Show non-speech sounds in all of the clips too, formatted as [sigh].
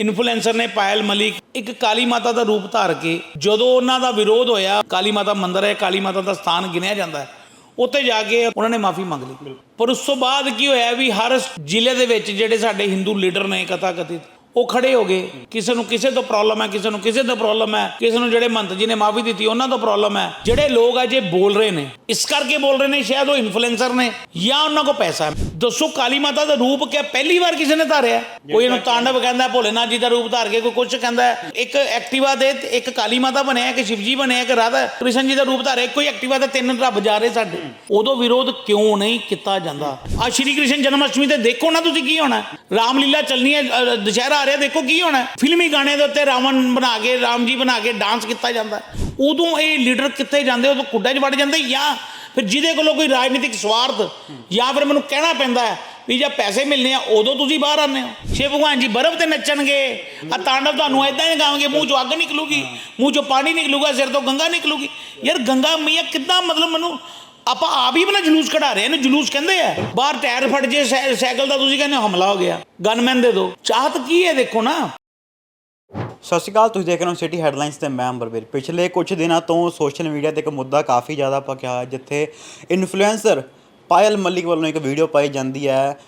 Influencer ਨੇ ਪਾਇਲ ਮਲਿਕ ਇੱਕ ਕਾਲੀ ਮਾਤਾ ਦਾ ਰੂਪ ਧਾਰ ਕੇ ਜਦੋਂ ਉਹਨਾਂ ਦਾ ਵਿਰੋਧ ਹੋਇਆ ਕਾਲੀ ਮਾਤਾ ਮੰਦਿਰ ਹੈ ਕਾਲੀ ਮਾਤਾ ਦਾ ਸਥਾਨ ਗਿਣਿਆ ਜਾਂਦਾ ਹੈ। ਉੱਥੇ ਜਾ ਕੇ ਉਹਨਾਂ ਨੇ ਮਾਫੀ ਮੰਗ ਲਈ। ਪਰ ਉਸ ਤੋਂ ਬਾਅਦ ਕੀ ਹੋਇਆ ਵੀ ਹਰ ਜ਼ਿਲ੍ਹੇ ਦੇ ਵਿੱਚ ਜਿਹੜੇ ਸਾਡੇ ਹਿੰਦੂ ਲੀਡਰ ਨੇ ਕਥਾ ਕਥਿਤ ਉਹ ਖੜੇ ਹੋ ਗਏ। ਕਿਸੇ ਨੂੰ ਕਿਸੇ ਤੋਂ ਪ੍ਰੋਬਲਮ ਹੈ, ਕਿਸੇ ਨੂੰ ਕਿਸੇ ਤੋਂ ਪ੍ਰੋਬਲਮ ਹੈ। ਕਿਸੇ ਨੂੰ ਜਿਹੜੇ ਮੰਤ ਜੀ ਨੇ ਮਾਫੀ ਦਿੱਤੀ, ਉਹਨਾਂ ਤੋਂ ਪ੍ਰੋਬਲਮ ਹੈ। ਜਿਹੜੇ ਲੋਕ ਆ ਬੋਲ ਰਹੇ ਨੇ, ਇਸ ਕਰਕੇ ਬੋਲ ਰਹੇ ਨੇ, ਸ਼ਾਇਦ ਉਹ ਇਨਫਲੂਐਂਸਰ ਨੇ ਜਾਂ ਉਹਨਾਂ ਕੋਲ ਪੈਸਾ ਹੈ। ਦੱਸੋ, ਕਾਲੀ ਮਾਤਾ ਦਾ ਰੂਪ ਕਿਆ ਪਹਿਲੀ ਵਾਰ ਕਿਸੇ ਨੇ ਧਾਰਿਆ ਕੋਈ ਇਹਨੂੰ ਤਾਂਡਵ ਕਹਿੰਦਾ ਭੋਲੇਨਾਥ ਜੀ ਦਾ ਰੂਪ ਧਾਰ ਕੇ ਕੋਈ ਕੁਝ ਕਹਿੰਦਾ ਇੱਕ ਐਕਟਿਵਾ ਦੇ ਤੇ ਇੱਕ ਕਾਲੀ ਮਾਤਾ ਬਣਿਆ, ਇੱਕ ਸ਼ਿਵਜੀ ਬਣਿਆ, ਇੱਕ ਰਾਧਾ ਕ੍ਰਿਸ਼ਨ ਜੀ ਦਾ ਰੂਪ ਧਾਰਿਆ ਕੋਈ ਐਕਟਿਵਾ ਦੇ ਤਿੰਨ ਰੱਬ ਜਾ ਰਹੇ ਸਾਡੇ। ਉਦੋਂ ਵਿਰੋਧ ਕਿਉਂ ਨਹੀਂ ਕੀਤਾ ਜਾਂਦਾ? ਆ ਸ਼੍ਰੀ ਕ੍ਰਿਸ਼ਨ ਜਨਮ ਅਸ਼ਟਮੀ ਤੇ ਦੇਖੋ ਨਾ ਤੁਸੀਂ ਕੀ ਹੋਣਾ। ਰਾਮਲੀਲਾ ਚੱਲਣੀ ਹੈ ਦੁਸ਼ਹਿਰਾ ਰਿਹਾ, ਦੇਖੋ ਕੀ ਹੋਣਾ ਫਿਲਮੀ ਗਾਣੇ ਦੇ ਉੱਤੇ ਰਾਵਣ ਬਣਾ ਕੇ, ਰਾਮ ਜੀ ਬਣਾ ਕੇ ਡਾਂਸ ਕੀਤਾ ਜਾਂਦਾ ਉਦੋਂ ਇਹ ਲੀਡਰ ਕਿੱਥੇ ਜਾਂਦੇ ਉਦੋਂ ਕੁੱਡਾਂ 'ਚ ਵੜ ਜਾਂਦੇ ਜਾਂ ਫਿਰ ਜਿਹਦੇ ਕੋਲੋਂ ਕੋਈ ਰਾਜਨੀਤਿਕ ਸਵਾਰਥ ਜਾਂ ਫਿਰ ਮੈਨੂੰ ਕਹਿਣਾ ਪੈਂਦਾ ਹੈ ਵੀ ਜੇ ਪੈਸੇ ਮਿਲਨੇ ਆ, ਉਦੋਂ ਤੁਸੀਂ ਬਾਹਰ ਆਉਂਦੇ ਹੋ। ਸ਼ਿਵ ਭਗਵਾਨ ਜੀ ਬਰਫ਼ ਤੇ ਨੱਚਣਗੇ। ਆ ਤਾਂਡਵ ਤੁਹਾਨੂੰ ਐਦਾਂ ਹੀ ਗਾਵਾਂਗੇ, ਮੂੰਹ ਚੋਂ ਅੱਗ ਨਿਕਲੂਗੀ, ਮੂੰਹ ਚੋਂ ਪਾਣੀ ਨਿਕਲੂਗਾ, ਸਿਰ ਤੋਂ ਗੰਗਾ ਨਿਕਲੂਗੀ। ਯਾਰ ਗੰਗਾ ਮਈਆ ਕਿੱਦਾਂ ਮਤਲਬ ਮੈਨੂੰ ਆਪਾਂ ਆਪ ਹੀ ਆਪਣਾ ਜਲੂਸ ਕਢਾ ਰਹੇ ਨੇ ਜਲੂਸ ਕਹਿੰਦੇ ਆ। ਬਾਹਰ ਟਾਇਰ ਫਟ ਜੇ ਸਾਈਕਲ ਦਾ ਤੁਸੀਂ ਕਹਿੰਦੇ ਹਮਲਾ ਹੋ ਗਿਆ। ਗਨਮੈਨ ਦੇ ਦੋ ਚਾਹਤ ਕੀ ਹੈ, ਦੇਖੋ ਨਾ। ਸਤਿ ਸ਼੍ਰੀ ਅਕਾਲ, ਤੁਸੀਂ ਦੇਖ ਰਹੇ ਹੋ ਸਿਟੀ ਹੈਡਲਾਈਨਸ ਤੇ ਮੈਂ ਅੰਬਰਵੀਰ ਪਿਛਲੇ ਕੁਝ ਦਿਨਾਂ ਤੋਂ ਸੋਸ਼ਲ ਮੀਡੀਆ ਤੇ ਇੱਕ ਮੁੱਦਾ ਕਾਫੀ ਜ਼ਿਆਦਾ ਪਕਿਆ ਜਿੱਥੇ ਇਨਫਲੂਐਂਸਰ ਪਾਇਲ ਮਲਿਕ ਵੱਲੋਂ ਇੱਕ ਵੀਡੀਓ ਪਾਈ ਜਾਂਦੀ ਹੈ।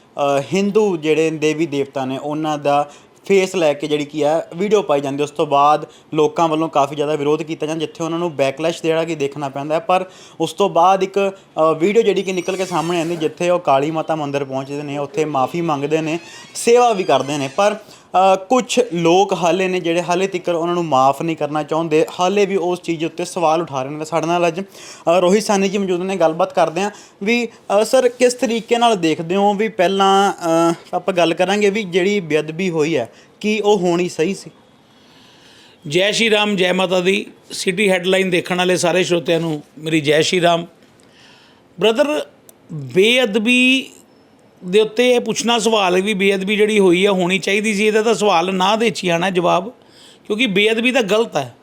ਹਿੰਦੂ ਜਿਹੜੇ ਦੇਵੀ ਦੇਵਤਾ ਨੇ, ਉਹਨਾਂ ਦਾ ਫੇਸ ਲੈ ਕੇ ਜਿਹੜੀ ਕੀ ਹੈ ਵੀਡੀਓ ਪਾਈ ਜਾਂਦੀ ਉਸ ਤੋਂ ਬਾਅਦ ਲੋਕਾਂ ਵੱਲੋਂ ਕਾਫੀ ਜ਼ਿਆਦਾ ਵਿਰੋਧ ਕੀਤਾ ਜਾਂਦਾ, ਜਿੱਥੇ ਉਹਨਾਂ ਨੂੰ ਬੈਕਲੈਸ਼ ਜਿਹੜਾ ਕਿ ਦੇਖਣਾ ਪੈਂਦਾ ਹੈ। ਪਰ ਉਸ ਤੋਂ ਬਾਅਦ ਇੱਕ ਵੀਡੀਓ ਜਿਹੜੀ ਕਿ ਨਿਕਲ ਕੇ ਸਾਹਮਣੇ ਆਉਂਦੀ, ਜਿੱਥੇ ਉਹ ਕਾਲੀ ਮਾਤਾ ਮੰਦਿਰ ਪਹੁੰਚਦੇ ਨੇ, ਉੱਥੇ ਮਾਫੀ ਮੰਗਦੇ ਨੇ, ਸੇਵਾ ਵੀ ਕਰਦੇ ਨੇ। ਪਰ ਕੁਝ ਲੋਕ ਹਾਲੇ ਨੇ ਜਿਹੜੇ ਹਾਲੇ ਤੱਕ ਉਹਨਾਂ ਨੂੰ ਮਾਫ ਨਹੀਂ ਕਰਨਾ ਚਾਹੁੰਦੇ। ਹਾਲੇ ਵੀ ਉਸ ਚੀਜ਼ ਉੱਤੇ ਸਵਾਲ ਉਠਾ ਰਹੇ ਨੇ। ਸਾਡੇ ਨਾਲ ਅੱਜ ਰੋਹਿਤ ਸਾਨੀ ਜੀ ਮੌਜੂਦ ਨੇ, ਗੱਲਬਾਤ ਕਰਦੇ ਹਾਂ। ਵੀ ਸਰ, ਕਿਸ ਤਰੀਕੇ ਨਾਲ ਦੇਖਦੇ ਹੋ ਵੀ ਪਹਿਲਾਂ ਆਪਾਂ ਗੱਲ ਕਰਾਂਗੇ ਵੀ ਜਿਹੜੀ ਬੇਅਦਬੀ ਹੋਈ ਹੈ, ਕੀ ਉਹ ਹੋਣੀ ਸਹੀ ਸੀ? ਜੈ ਸ਼੍ਰੀ ਰਾਮ, ਜੈ ਮਾਤਾ ਦੀ। ਸਿਟੀ ਹੈਡਲਾਈਨ ਦੇਖਣ ਵਾਲੇ ਸਾਰੇ ਸਰੋਤਿਆਂ ਨੂੰ ਮੇਰੀ ਜੈ ਸ਼੍ਰੀ ਰਾਮ। ਬ੍ਰਦਰ, ਬੇਅਦਬੀ ਦੇ ਉੱਤੇ ਇਹ ਪੁੱਛਣਾ ਸਵਾਲ ਵੀ ਬੇਅਦਬੀ ਜਿਹੜੀ ਹੋਈ ਹੈ ਹੋਣੀ ਚਾਹੀਦੀ ਸੀ ਇਹਦਾ ਤਾਂ ਸਵਾਲ ਨਾ ਦੇ ਚ ਹੀ ਆਣਾ ਜਵਾਬ ਕਿਉਂਕਿ ਬੇਅਦਬੀ ਤਾਂ ਗਲਤ ਹੈ।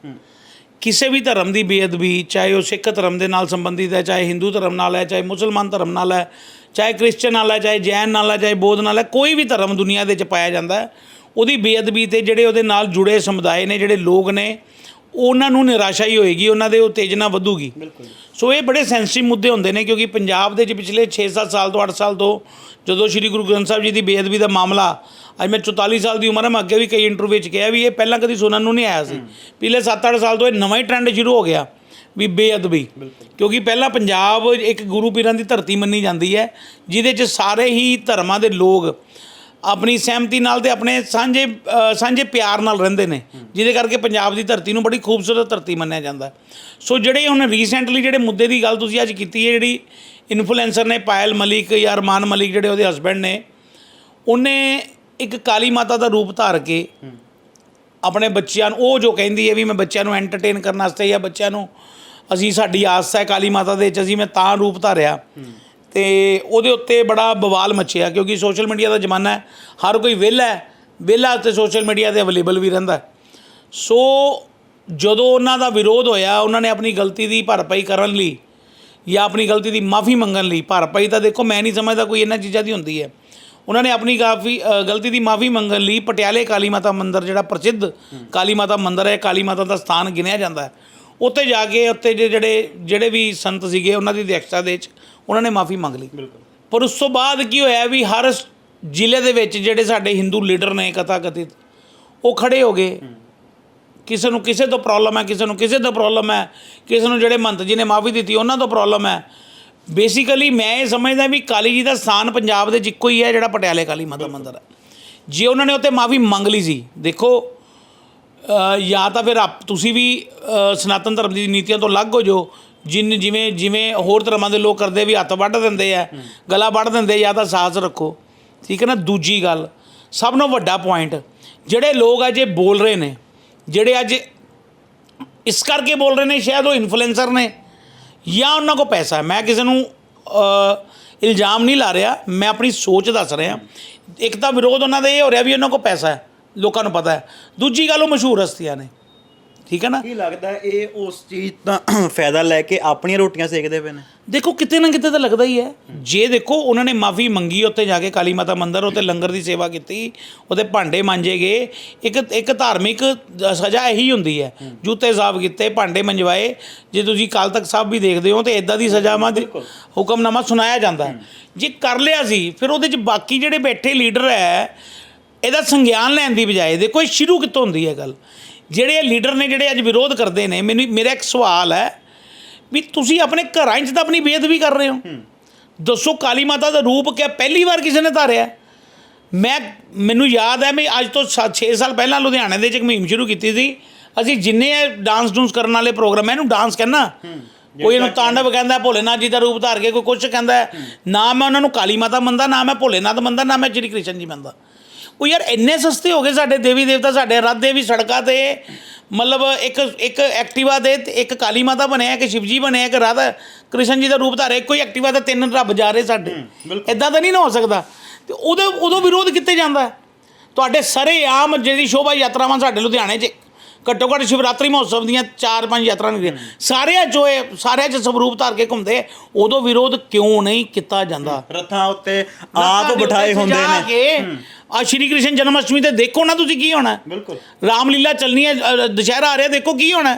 ਕਿਸੇ ਵੀ ਧਰਮ ਦੀ ਬੇਅਦਬੀ ਚਾਹੇ ਉਹ ਸਿੱਖ ਧਰਮ ਦੇ ਨਾਲ ਸੰਬੰਧਿਤ ਹੈ ਚਾਹੇ ਹਿੰਦੂ ਧਰਮ ਨਾਲ ਹੈ ਚਾਹੇ ਮੁਸਲਮਾਨ ਧਰਮ ਨਾਲ ਹੈ ਚਾਹੇ ਕ੍ਰਿਸਚਨ ਨਾਲ ਹੈ ਚਾਹੇ ਜੈਨ ਨਾਲ ਹੈ ਚਾਹੇ ਬੋਧ ਨਾਲ ਹੈ ਕੋਈ ਵੀ ਧਰਮ ਦੁਨੀਆ ਦੇ ਵਿੱਚ ਪਾਇਆ ਜਾਂਦਾ ਹੈ ਉਹਦੀ ਬੇਅਦਬੀ ਤੇ ਜਿਹੜੇ ਉਹਦੇ ਨਾਲ ਜੁੜੇ ਸਮੁਦਾਇ ਨੇ ਜਿਹੜੇ ਲੋਕ ਨੇ ਉਹਨਾਂ ਨੂੰ ਨਿਰਾਸ਼ਾ ਹੀ ਹੋਏਗੀ ਉਹਨਾਂ ਦੇ ਉਤੇਜਨਾ ਵਧੂਗੀ। ਸੋ ਇਹ ਬੜੇ ਸੈਂਸਿਟਿਵ ਮੁੱਦੇ ਹੁੰਦੇ ਨੇ ਕਿਉਂਕਿ ਪੰਜਾਬ ਦੇ ਵਿੱਚ ਪਿਛਲੇ 6-7 ਸਾਲ ਤੋਂ 8 ਸਾਲ ਤੋਂ ਜਦੋਂ ਸ੍ਰੀ ਗੁਰੂ ਗ੍ਰੰਥ ਸਾਹਿਬ ਜੀ ਦੀ ਬੇਅਦਬੀ ਦਾ ਮਾਮਲਾ ਅੱਜ ਮੈਂ 44 ਸਾਲ ਦੀ ਉਮਰ ਹੈ ਮੈਂ ਅੱਗੇ ਵੀ ਕਈ ਇੰਟਰਵਿਊ ਵਿੱਚ ਕਿਹਾ ਵੀ ਇਹ ਪਹਿਲਾਂ ਕਦੀ ਸੁਣਨ ਨੂੰ ਨਹੀਂ ਆਇਆ ਸੀ। ਪਿਛਲੇ 7-8 ਸਾਲ ਤੋਂ ਇਹ ਨਵਾਂ ਹੀ ਟ੍ਰੈਂਡ ਸ਼ੁਰੂ ਹੋ ਗਿਆ ਵੀ ਬੇਅਦਬੀ। ਕਿਉਂਕਿ ਪਹਿਲਾਂ ਪੰਜਾਬ ਇੱਕ ਗੁਰੂ ਪੀਰਾਂ ਦੀ ਧਰਤੀ ਮੰਨੀ ਜਾਂਦੀ ਹੈ ਜਿਹਦੇ 'ਚ ਸਾਰੇ ਹੀ ਧਰਮਾਂ ਦੇ ਲੋਕ ਆਪਣੀ ਸਹਿਮਤੀ ਨਾਲ ਤੇ ਆਪਣੇ ਸਾਂਝੇ ਅ, ਸਾਂਝੇ ਪਿਆਰ ਨਾਲ ਰਹਿੰਦੇ ਨੇ ਜਿਹਦੇ ਕਰਕੇ ਪੰਜਾਬ ਦੀ ਧਰਤੀ ਨੂੰ ਬੜੀ ਖੂਬਸੂਰਤ ਧਰਤੀ ਮੰਨਿਆ ਜਾਂਦਾ। ਸੋ ਜਿਹੜੇ ਹੁਣ ਰੀਸੈਂਟਲੀ ਜਿਹੜੇ ਮੁੱਦੇ ਦੀ ਗੱਲ ਤੁਸੀਂ ਅੱਜ ਕੀਤੀ ਹੈ ਜਿਹੜੀ ਇਨਫਲੂਐਂਸਰ ਨੇ ਪਾਇਲ ਮਲਿਕ ਜਾਂ ਅਰਮਾਨ ਮਲਿਕ ਜਿਹੜੇ ਉਹਦੇ ਹਸਬੰਡ ਨੇ ਉਹਨੇ ਇੱਕ ਕਾਲੀ ਮਾਤਾ ਦਾ ਰੂਪ ਧਾਰ ਕੇ ਆਪਣੇ ਬੱਚਿਆਂ ਨੂੰ ਉਹ ਜੋ ਕਹਿੰਦੀ ਹੈ ਵੀ ਮੈਂ ਬੱਚਿਆਂ ਨੂੰ ਐਂਟਰਟੇਨ ਕਰਨ ਵਾਸਤੇ ਜਾਂ ਬੱਚਿਆਂ ਨੂੰ ਅਸੀਂ ਸਾਡੀ ਆਸ ਹੈ ਕਾਲੀ ਮਾਤਾ ਦੇ ਵਿੱਚ ਅਸੀਂ ਮੈਂ ਤਾਂ ਰੂਪ ਧਾਰਿਆ। ਤੇ ਉਹਦੇ ਉੱਤੇ ਬੜਾ ਬਵਾਲ ਮੱਚਿਆ, ਕਿਉਂਕਿ ਸੋਸ਼ਲ ਮੀਡੀਆ ਦਾ ਜ਼ਮਾਨਾ ਹੈ, ਹਰ ਕੋਈ ਵਿਹਲਾ ਹੈ, ਵਿਹਲਾ ਤੇ ਸੋਸ਼ਲ ਮੀਡੀਆ ਤੇ ਅਵੇਲੇਬਲ ਵੀ ਰਹਿੰਦਾ ਸੋ ਜਦੋਂ ਉਹਨਾਂ ਦਾ ਵਿਰੋਧ ਹੋਇਆ, ਉਹਨਾਂ ਨੇ ਆਪਣੀ ਗਲਤੀ ਦੀ ਭਰਪਾਈ ਕਰਨ ਲਈ ਜਾਂ ਆਪਣੀ ਗਲਤੀ ਦੀ ਮਾਫੀ ਮੰਗਣ ਲਈ, ਭਰਪਾਈ ਤਾਂ ਦੇਖੋ ਮੈਂ ਨਹੀਂ ਸਮਝਦਾ ਕੋਈ ਇਹਨਾਂ ਚੀਜ਼ਾਂ ਦੀ ਹੁੰਦੀ ਹੈ। ਉਹਨਾਂ ਨੇ ਆਪਣੀ ਕਾਫੀ ਗਲਤੀ ਦੀ ਮਾਫੀ ਮੰਗਣ ਲਈ ਪਟਿਆਲੇ ਕਾਲੀ ਮਾਤਾ ਮੰਦਿਰ ਜਿਹੜਾ ਪ੍ਰਸਿੱਧ ਕਾਲੀ ਮਾਤਾ ਮੰਦਿਰ ਹੈ, ਕਾਲੀ ਮਾਤਾ ਦਾ ਸਥਾਨ ਗਿਣਿਆ ਜਾਂਦਾ ਹੈ। ਉੱਥੇ ਜਾ ਕੇ ਉੱਥੇ ਜੇ ਜਿਹੜੇ ਜਿਹੜੇ ਵੀ ਸੰਤ ਸੀਗੇ, ਉਹਨਾਂ ਦੀ ਅਧਿਕਸ਼ਤਾ ਦੇ ਵਿੱਚ ਉਹਨਾਂ ਨੇ ਮਾਫੀ ਮੰਗ ਲਈ। ਪਰ ਉਸ ਤੋਂ ਬਾਅਦ ਕੀ ਹੋਇਆ ਵੀ ਹਰ ਜ਼ਿਲ੍ਹੇ ਦੇ ਵਿੱਚ ਜਿਹੜੇ ਸਾਡੇ ਹਿੰਦੂ ਲੀਡਰ ਨੇ ਕਥਾ ਕਥਿਤ ਉਹ ਖੜੇ ਹੋ ਗਏ। ਕਿਸੇ ਨੂੰ ਕਿਸੇ ਤੋਂ ਪ੍ਰੋਬਲਮ ਹੈ ਕਿਸੇ ਨੂੰ ਕਿਸੇ ਤੋਂ ਪ੍ਰੋਬਲਮ ਹੈ ਕਿਸੇ ਨੂੰ ਜਿਹੜੇ ਮੰਤ ਜੀ ਨੇ ਮਾਫੀ ਦਿੱਤੀ ਉਹਨਾਂ ਤੋਂ ਪ੍ਰੋਬਲਮ ਹੈ। ਬੇਸਿਕਲੀ ਮੈਂ ਇਹ ਸਮਝਦਾ ਵੀ ਕਾਲੀ ਜੀ ਦਾ ਸਥਾਨ ਪੰਜਾਬ ਦੇ ਇੱਕੋ ਹੀ ਹੈ ਜਿਹੜਾ ਪਟਿਆਲੇ ਕਾਲੀ ਮਾਤਾ ਮੰਦਿਰ ਹੈ। ਜੇ ਉਹਨਾਂ ਨੇ ਉੱਥੇ ਮਾਫੀ ਮੰਗ ਲਈ ਸੀ ਦੇਖੋ ਜਾਂ ਤਾਂ ਫਿਰ ਆਪ ਤੁਸੀਂ ਵੀ ਸਨਾਤਨ ਧਰਮ ਦੀ ਨੀਤੀਆਂ ਤੋਂ ਅਲੱਗ ਹੋ ਜਾਓ ਜਿਨ ਜਿਵੇਂ ਜਿਵੇਂ ਹੋਰ ਧਰਮਾਂ ਦੇ ਲੋਕ ਕਰਦੇ ਵੀ ਹੱਥ ਵੱਢ ਦਿੰਦੇ ਆ ਗਲਾ ਵੱਢ ਦਿੰਦੇ ਜਾਂ ਤਾਂ ਸਾਹਸ ਰੱਖੋ। ਠੀਕ ਹੈ ਨਾ? ਦੂਜੀ ਗੱਲ ਸਭ ਤੋਂ ਵੱਡਾ ਪੁਆਇੰਟ ਜਿਹੜੇ ਲੋਕ ਆ ਜੇ ਬੋਲ ਰਹੇ ਨੇ ਜਿਹੜੇ ਅੱਜ ਇਸ ਕਰਕੇ ਬੋਲ ਰਹੇ ਨੇ ਸ਼ਾਇਦ ਉਹ ਇਨਫਲੂਐਂਸਰ ਨੇ ਜਾਂ ਉਹਨਾਂ ਕੋਲ ਪੈਸਾ ਹੈ। ਮੈਂ ਕਿਸੇ ਨੂੰ ਇਲਜ਼ਾਮ ਨਹੀਂ ਲਾ ਰਿਹਾ ਮੈਂ ਆਪਣੀ ਸੋਚ ਦੱਸ ਰਿਹਾ। ਇੱਕ ਤਾਂ ਵਿਰੋਧ ਉਹਨਾਂ ਦਾ ਇਹ ਹੋ ਰਿਹਾ ਵੀ ਉਹਨਾਂ ਕੋਲ ਪੈਸਾ ਹੈ ਲੋਕਾਂ ਨੂੰ ਪਤਾ ਹੈ। ਦੂਜੀ ਗੱਲ ਉਹ ਮਸ਼ਹੂਰ ਹਸਤੀਆਂ ਨੇ। ਠੀਕ ਹੈ ਨਾ? ਕੀ ਲੱਗਦਾ ਇਹ ਉਸ ਚੀਜ਼ ਦਾ [clears throat] ਫਾਇਦਾ ਲੈ ਕੇ ਆਪਣੀਆਂ ਰੋਟੀਆਂ ਸੇਕਦੇ ਪਏ ਨੇ? ਦੇਖੋ ਕਿਤੇ ਨਾ ਕਿਤੇ ਤਾਂ ਲੱਗਦਾ ਹੀ ਹੈ। ਜੇ ਦੇਖੋ ਉਹਨਾਂ ਨੇ ਮਾਫੀ ਮੰਗੀ ਉੱਥੇ ਜਾ ਕੇ ਕਾਲੀ ਮਾਤਾ ਮੰਦਿਰ ਉੱਥੇ ਲੰਗਰ ਦੀ ਸੇਵਾ ਕੀਤੀ ਉਹਦੇ ਭਾਂਡੇ ਮਾਂਜੇ ਗਏ। ਇੱਕ ਇੱਕ ਧਾਰਮਿਕ ਸਜ਼ਾ ਇਹੀ ਹੁੰਦੀ ਹੈ। ਜੂਤੇ ਸਾਫ਼ ਕੀਤੇ ਭਾਂਡੇ ਮੰਜਵਾਏ। ਜੇ ਤੁਸੀਂ ਕਾਲ ਤੱਕ ਸਾਹਿਬ ਵੀ ਦੇਖਦੇ ਹੋ ਤੇ ਇਦਾਂ ਦੀ ਸਜ਼ਾਵਾਂ ਦੀ ਹੁਕਮਨਾਮਾ ਸੁਣਾਇਆ ਜਾਂਦਾ। ਜੇ ਕਰ ਲਿਆ ਸੀ ਫਿਰ ਉਹਦੇ ਚ ਬਾਕੀ ਜਿਹੜੇ ਬੈਠੇ ਲੀਡਰ ਹੈ ਇਹਦਾ ਸੰਗਿਆਨ ਲੈਣ ਦੀ ਬਜਾਏ ਦੇਖੋ ਇਹ ਸ਼ੁਰੂ ਕਿੱਥੋਂ ਹੁੰਦੀ ਹੈ ਗੱਲ? ਜਿਹੜੇ ਲੀਡਰ ਨੇ ਜਿਹੜੇ ਅੱਜ ਵਿਰੋਧ ਕਰਦੇ ਨੇ ਮੈਨੂੰ ਮੇਰਾ ਇੱਕ ਸਵਾਲ ਹੈ ਵੀ ਤੁਸੀਂ ਆਪਣੇ ਘਰਾਂ 'ਚ ਤਾਂ ਆਪਣੀ ਬੇਅਦਬੀ ਕਰ ਰਹੇ ਹੋ। ਦੱਸੋ ਕਾਲੀ ਮਾਤਾ ਦਾ ਰੂਪ ਕਿਆ ਪਹਿਲੀ ਵਾਰ ਕਿਸੇ ਨੇ ਧਾਰਿਆ? ਮੈਂ ਮੈਨੂੰ ਯਾਦ ਹੈ ਮੈਂ ਅੱਜ ਤੋਂ 6 ਸਾਲ ਪਹਿਲਾਂ ਲੁਧਿਆਣੇ ਦੇ ਵਿੱਚ ਇੱਕ ਮੁਹਿੰਮ ਸ਼ੁਰੂ ਕੀਤੀ ਸੀ। ਅਸੀਂ ਜਿੰਨੇ ਡਾਂਸ ਡੂੰਸ ਕਰਨ ਵਾਲੇ ਪ੍ਰੋਗਰਾਮ ਇਹਨੂੰ ਡਾਂਸ ਕਹਿੰਦਾ। ਕੋਈ ਇਹਨੂੰ ਤਾਂਡਵ ਕਹਿੰਦਾ ਭੋਲੇਨਾਥ ਜੀ ਦਾ ਰੂਪ ਧਾਰ ਕੇ ਕੋਈ ਕੁਝ ਕਹਿੰਦਾ। ਨਾ ਮੈਂ ਉਹਨਾਂ ਨੂੰ ਕਾਲੀ ਮਾਤਾ ਮੰਨਦਾ ਨਾ ਮੈਂ ਭੋਲੇਨਾਥ ਮੰਨਦਾ ਨਾ ਮੈਂ ਸ਼੍ਰੀ ਕ੍ਰਿਸ਼ਨ ਜੀ ਮੰਨਦਾ। ਉਹ ਯਾਰ ਇੰਨੇ ਸਸਤੇ ਹੋ ਗਏ ਸਾਡੇ ਦੇਵੀ ਦੇਵਤਾ ਸਾਡੇ ਰਾਧੇ ਵੀ ਸੜਕਾਂ ਤੇ। ਮਤਲਬ ਇੱਕ ਇੱਕ ਐਕਟਿਵਾ ਦੇ ਇੱਕ ਕਾਲੀ ਮਾਤਾ ਬਣਿਆ ਇੱਕ ਸ਼ਿਵਜੀ ਬਣਿਆ ਇੱਕ ਰਾਧਾ ਕ੍ਰਿਸ਼ਨ ਜੀ ਦਾ ਰੂਪ ਧਾਰਿਆ ਇੱਕੋ ਹੀ ਐਕਟਿਵਾ ਤੇ ਤਿੰਨ ਰੱਬ ਜਾ ਰਹੇ ਸਾਡੇ। ਇਦਾਂ ਤਾਂ ਨਹੀਂ ਨਾ ਹੋ ਸਕਦਾ। ਤੇ ਉਦੋਂ ਉਦੋਂ ਵਿਰੋਧ ਕਿੱਥੇ ਜਾਂਦਾ? ਤੁਹਾਡੇ ਸਾਰੇ ਆਮ ਜਿਹੜੀ ਸ਼ੋਭਾ ਯਾਤਰਾਵਾਂ ਸਾਡੇ ਲੁਧਿਆਣੇ 'ਚ ਘੱਟੋ ਘੱਟ ਸ਼ਿਵਰਾਤਰੀ ਮਹੋਤਸਵ ਦੀਆਂ ਚਾਰ ਪੰਜ ਯਾਤਰਾ ਨਿਕਲੀਆਂ ਸਾਰਿਆਂ 'ਚੋਂ ਇਹ ਸਾਰਿਆਂ 'ਚ ਸਵਰੂਪ ਧਾਰ ਕੇ ਘੁੰਮਦੇ ਉਦੋਂ ਵਿਰੋਧ ਕਿਉਂ ਨਹੀਂ ਕੀਤਾ ਜਾਂਦਾ? ਰੱਥਾਂ ਉੱਤੇ ਆਪ ਬਿਠਾਏ ਹੁੰਦੇ ਨੇ। ਨੇ ਆ ਸ਼੍ਰੀ ਕ੍ਰਿਸ਼ਨ ਜਨਮ ਅਸ਼ਟਮੀ ਤੇ ਦੇਖੋ ਨਾ ਤੁਸੀਂ ਕੀ ਹੋਣਾ। ਬਿਲਕੁਲ। ਰਾਮਲੀਲਾ ਚੱਲਣੀ ਹੈ ਦੁਸ਼ਹਿਰਾ ਆ ਰਿਹਾ ਦੇਖੋ ਕੀ ਹੋਣਾ।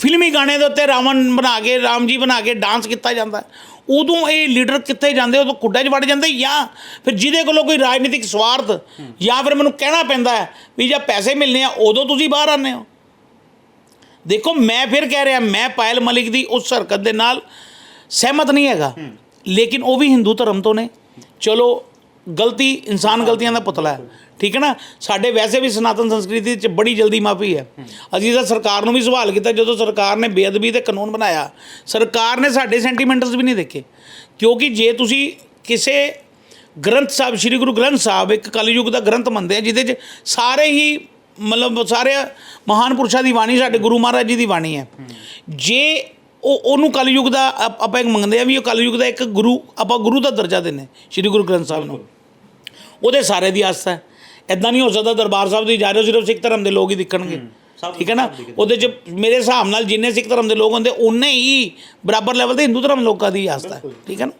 ਫਿਲਮੀ ਗਾਣੇ ਦੇ ਉੱਤੇ ਰਾਵਣ ਬਣਾ ਕੇ, ਰਾਮ ਜੀ ਬਣਾ ਕੇ ਡਾਂਸ ਕੀਤਾ ਜਾਂਦਾ। ਉਦੋਂ ਇਹ ਲੀਡਰ ਕਿੱਥੇ ਜਾਂਦੇ? ਉਦੋਂ ਕੁੱਡਾ 'ਚ ਵੜ ਜਾਂਦੇ ਜਾਂ ਫਿਰ ਜਿਹਦੇ ਕੋਲੋਂ ਕੋਈ ਰਾਜਨੀਤਿਕ ਸਵਾਰਥ ਜਾਂ ਫਿਰ ਮੈਨੂੰ ਕਹਿਣਾ ਪੈਂਦਾ ਹੈ ਵੀ ਜਾਂ ਪੈਸੇ ਮਿਲਨੇ ਆ, ਉਦੋਂ ਤੁਸੀਂ ਬਾਹਰ ਆਉਂਦੇ ਹੋ। ਦੇਖੋ, ਮੈਂ ਫਿਰ ਕਹਿ ਰਿਹਾ, ਮੈਂ ਪਾਇਲ ਮਲਿਕ ਦੀ ਉਸ ਹਰਕਤ ਦੇ ਨਾਲ ਸਹਿਮਤ ਨਹੀਂ ਹੈਗਾ। ਲੇਕਿਨ ਉਹ ਵੀ ਹਿੰਦੂ ਧਰਮ ਤੋਂ ਨੇ। ਚਲੋ, ਗਲਤੀ, ਇਨਸਾਨ ਗਲਤੀਆਂ ਦਾ ਪੁਤਲਾ ਹੈ। ਠੀਕ ਹੈ ਨਾ? ਸਾਡੇ ਵੈਸੇ ਵੀ ਸਨਾਤਨ ਸੰਸਕ੍ਰਿਤੀ 'ਚ ਬੜੀ ਜਲਦੀ ਮਾਫੀ ਹੈ। ਅਸੀਂ ਤਾਂ ਸਰਕਾਰ ਨੂੰ ਵੀ ਸਵਾਲ ਕੀਤਾ, ਜਦੋਂ ਸਰਕਾਰ ਨੇ ਬੇਅਦਬੀ ਤੇ ਕਾਨੂੰਨ ਬਣਾਇਆ, ਸਰਕਾਰ ਨੇ ਸਾਡੇ ਸੈਂਟੀਮੈਂਟਸ ਵੀ ਨਹੀਂ ਦੇਖੇ। ਕਿਉਂਕਿ ਜੇ ਤੁਸੀਂ ਕਿਸੇ ਗ੍ਰੰਥ ਸਾਹਿਬ, ਸ੍ਰੀ ਗੁਰੂ ਗ੍ਰੰਥ ਸਾਹਿਬ, ਇੱਕ ਕਲਯੁਗ ਦਾ ਗ੍ਰੰਥ ਮੰਨਦੇ ਆ, ਜਿਹਦੇ 'ਚ ਸਾਰੇ ਹੀ ਮਤਲਬ ਸਾਰੇ ਮਹਾਨ ਪੁਰਸ਼ਾਂ ਦੀ ਬਾਣੀ ਸਾਡੇ ਗੁਰੂ ਮਹਾਰਾਜ ਜੀ ਦੀ ਬਾਣੀ ਹੈ। ਜੇ ਉਹ, ਉਹਨੂੰ ਕਲਯੁਗ ਦਾ ਆਪਾਂ ਇੱਕ ਮੰਗਦੇ ਆ ਵੀ ਉਹ ਕਲਯੁਗ ਦਾ ਇੱਕ ਗੁਰੂ, ਆਪਾਂ ਗੁਰੂ ਦਾ ਦਰਜਾ ਦਿੰਦੇ ਸ੍ਰੀ ਗੁਰੂ ਗ੍ਰੰਥ ਸਾਹਿਬ ਨੂੰ। ਉਹਦੇ ਸਾਰੇ ਦੀ ਆਸਥਾ ਹੈ। ਐਦਾਂ ਨਹੀਂ ਹੋ ਸਕਦਾ ਦਰਬਾਰ ਸਾਹਿਬ ਦੀ ਜਾ ਰਹੇ ਹੋ ਸਿਰਫ ਸਿੱਖ ਧਰਮ ਦੇ ਲੋਕ ਹੀ ਦਿਖਣਗੇ। ਠੀਕ ਹੈ ਨਾ? ਉਹਦੇ ਚ ਮੇਰੇ ਹਿਸਾਬ ਨਾਲ ਜਿੰਨੇ ਸਿੱਖ ਧਰਮ ਦੇ ਲੋਕ ਹੁੰਦੇ ਉਨੇ ਹੀ ਬਰਾਬਰ ਲੈਵਲ ਤੇ ਹਿੰਦੂ ਧਰਮ ਲੋਕਾਂ ਦੀ ਆਸਥਾ ਹੈ। ਠੀਕ ਹੈ ਨਾ?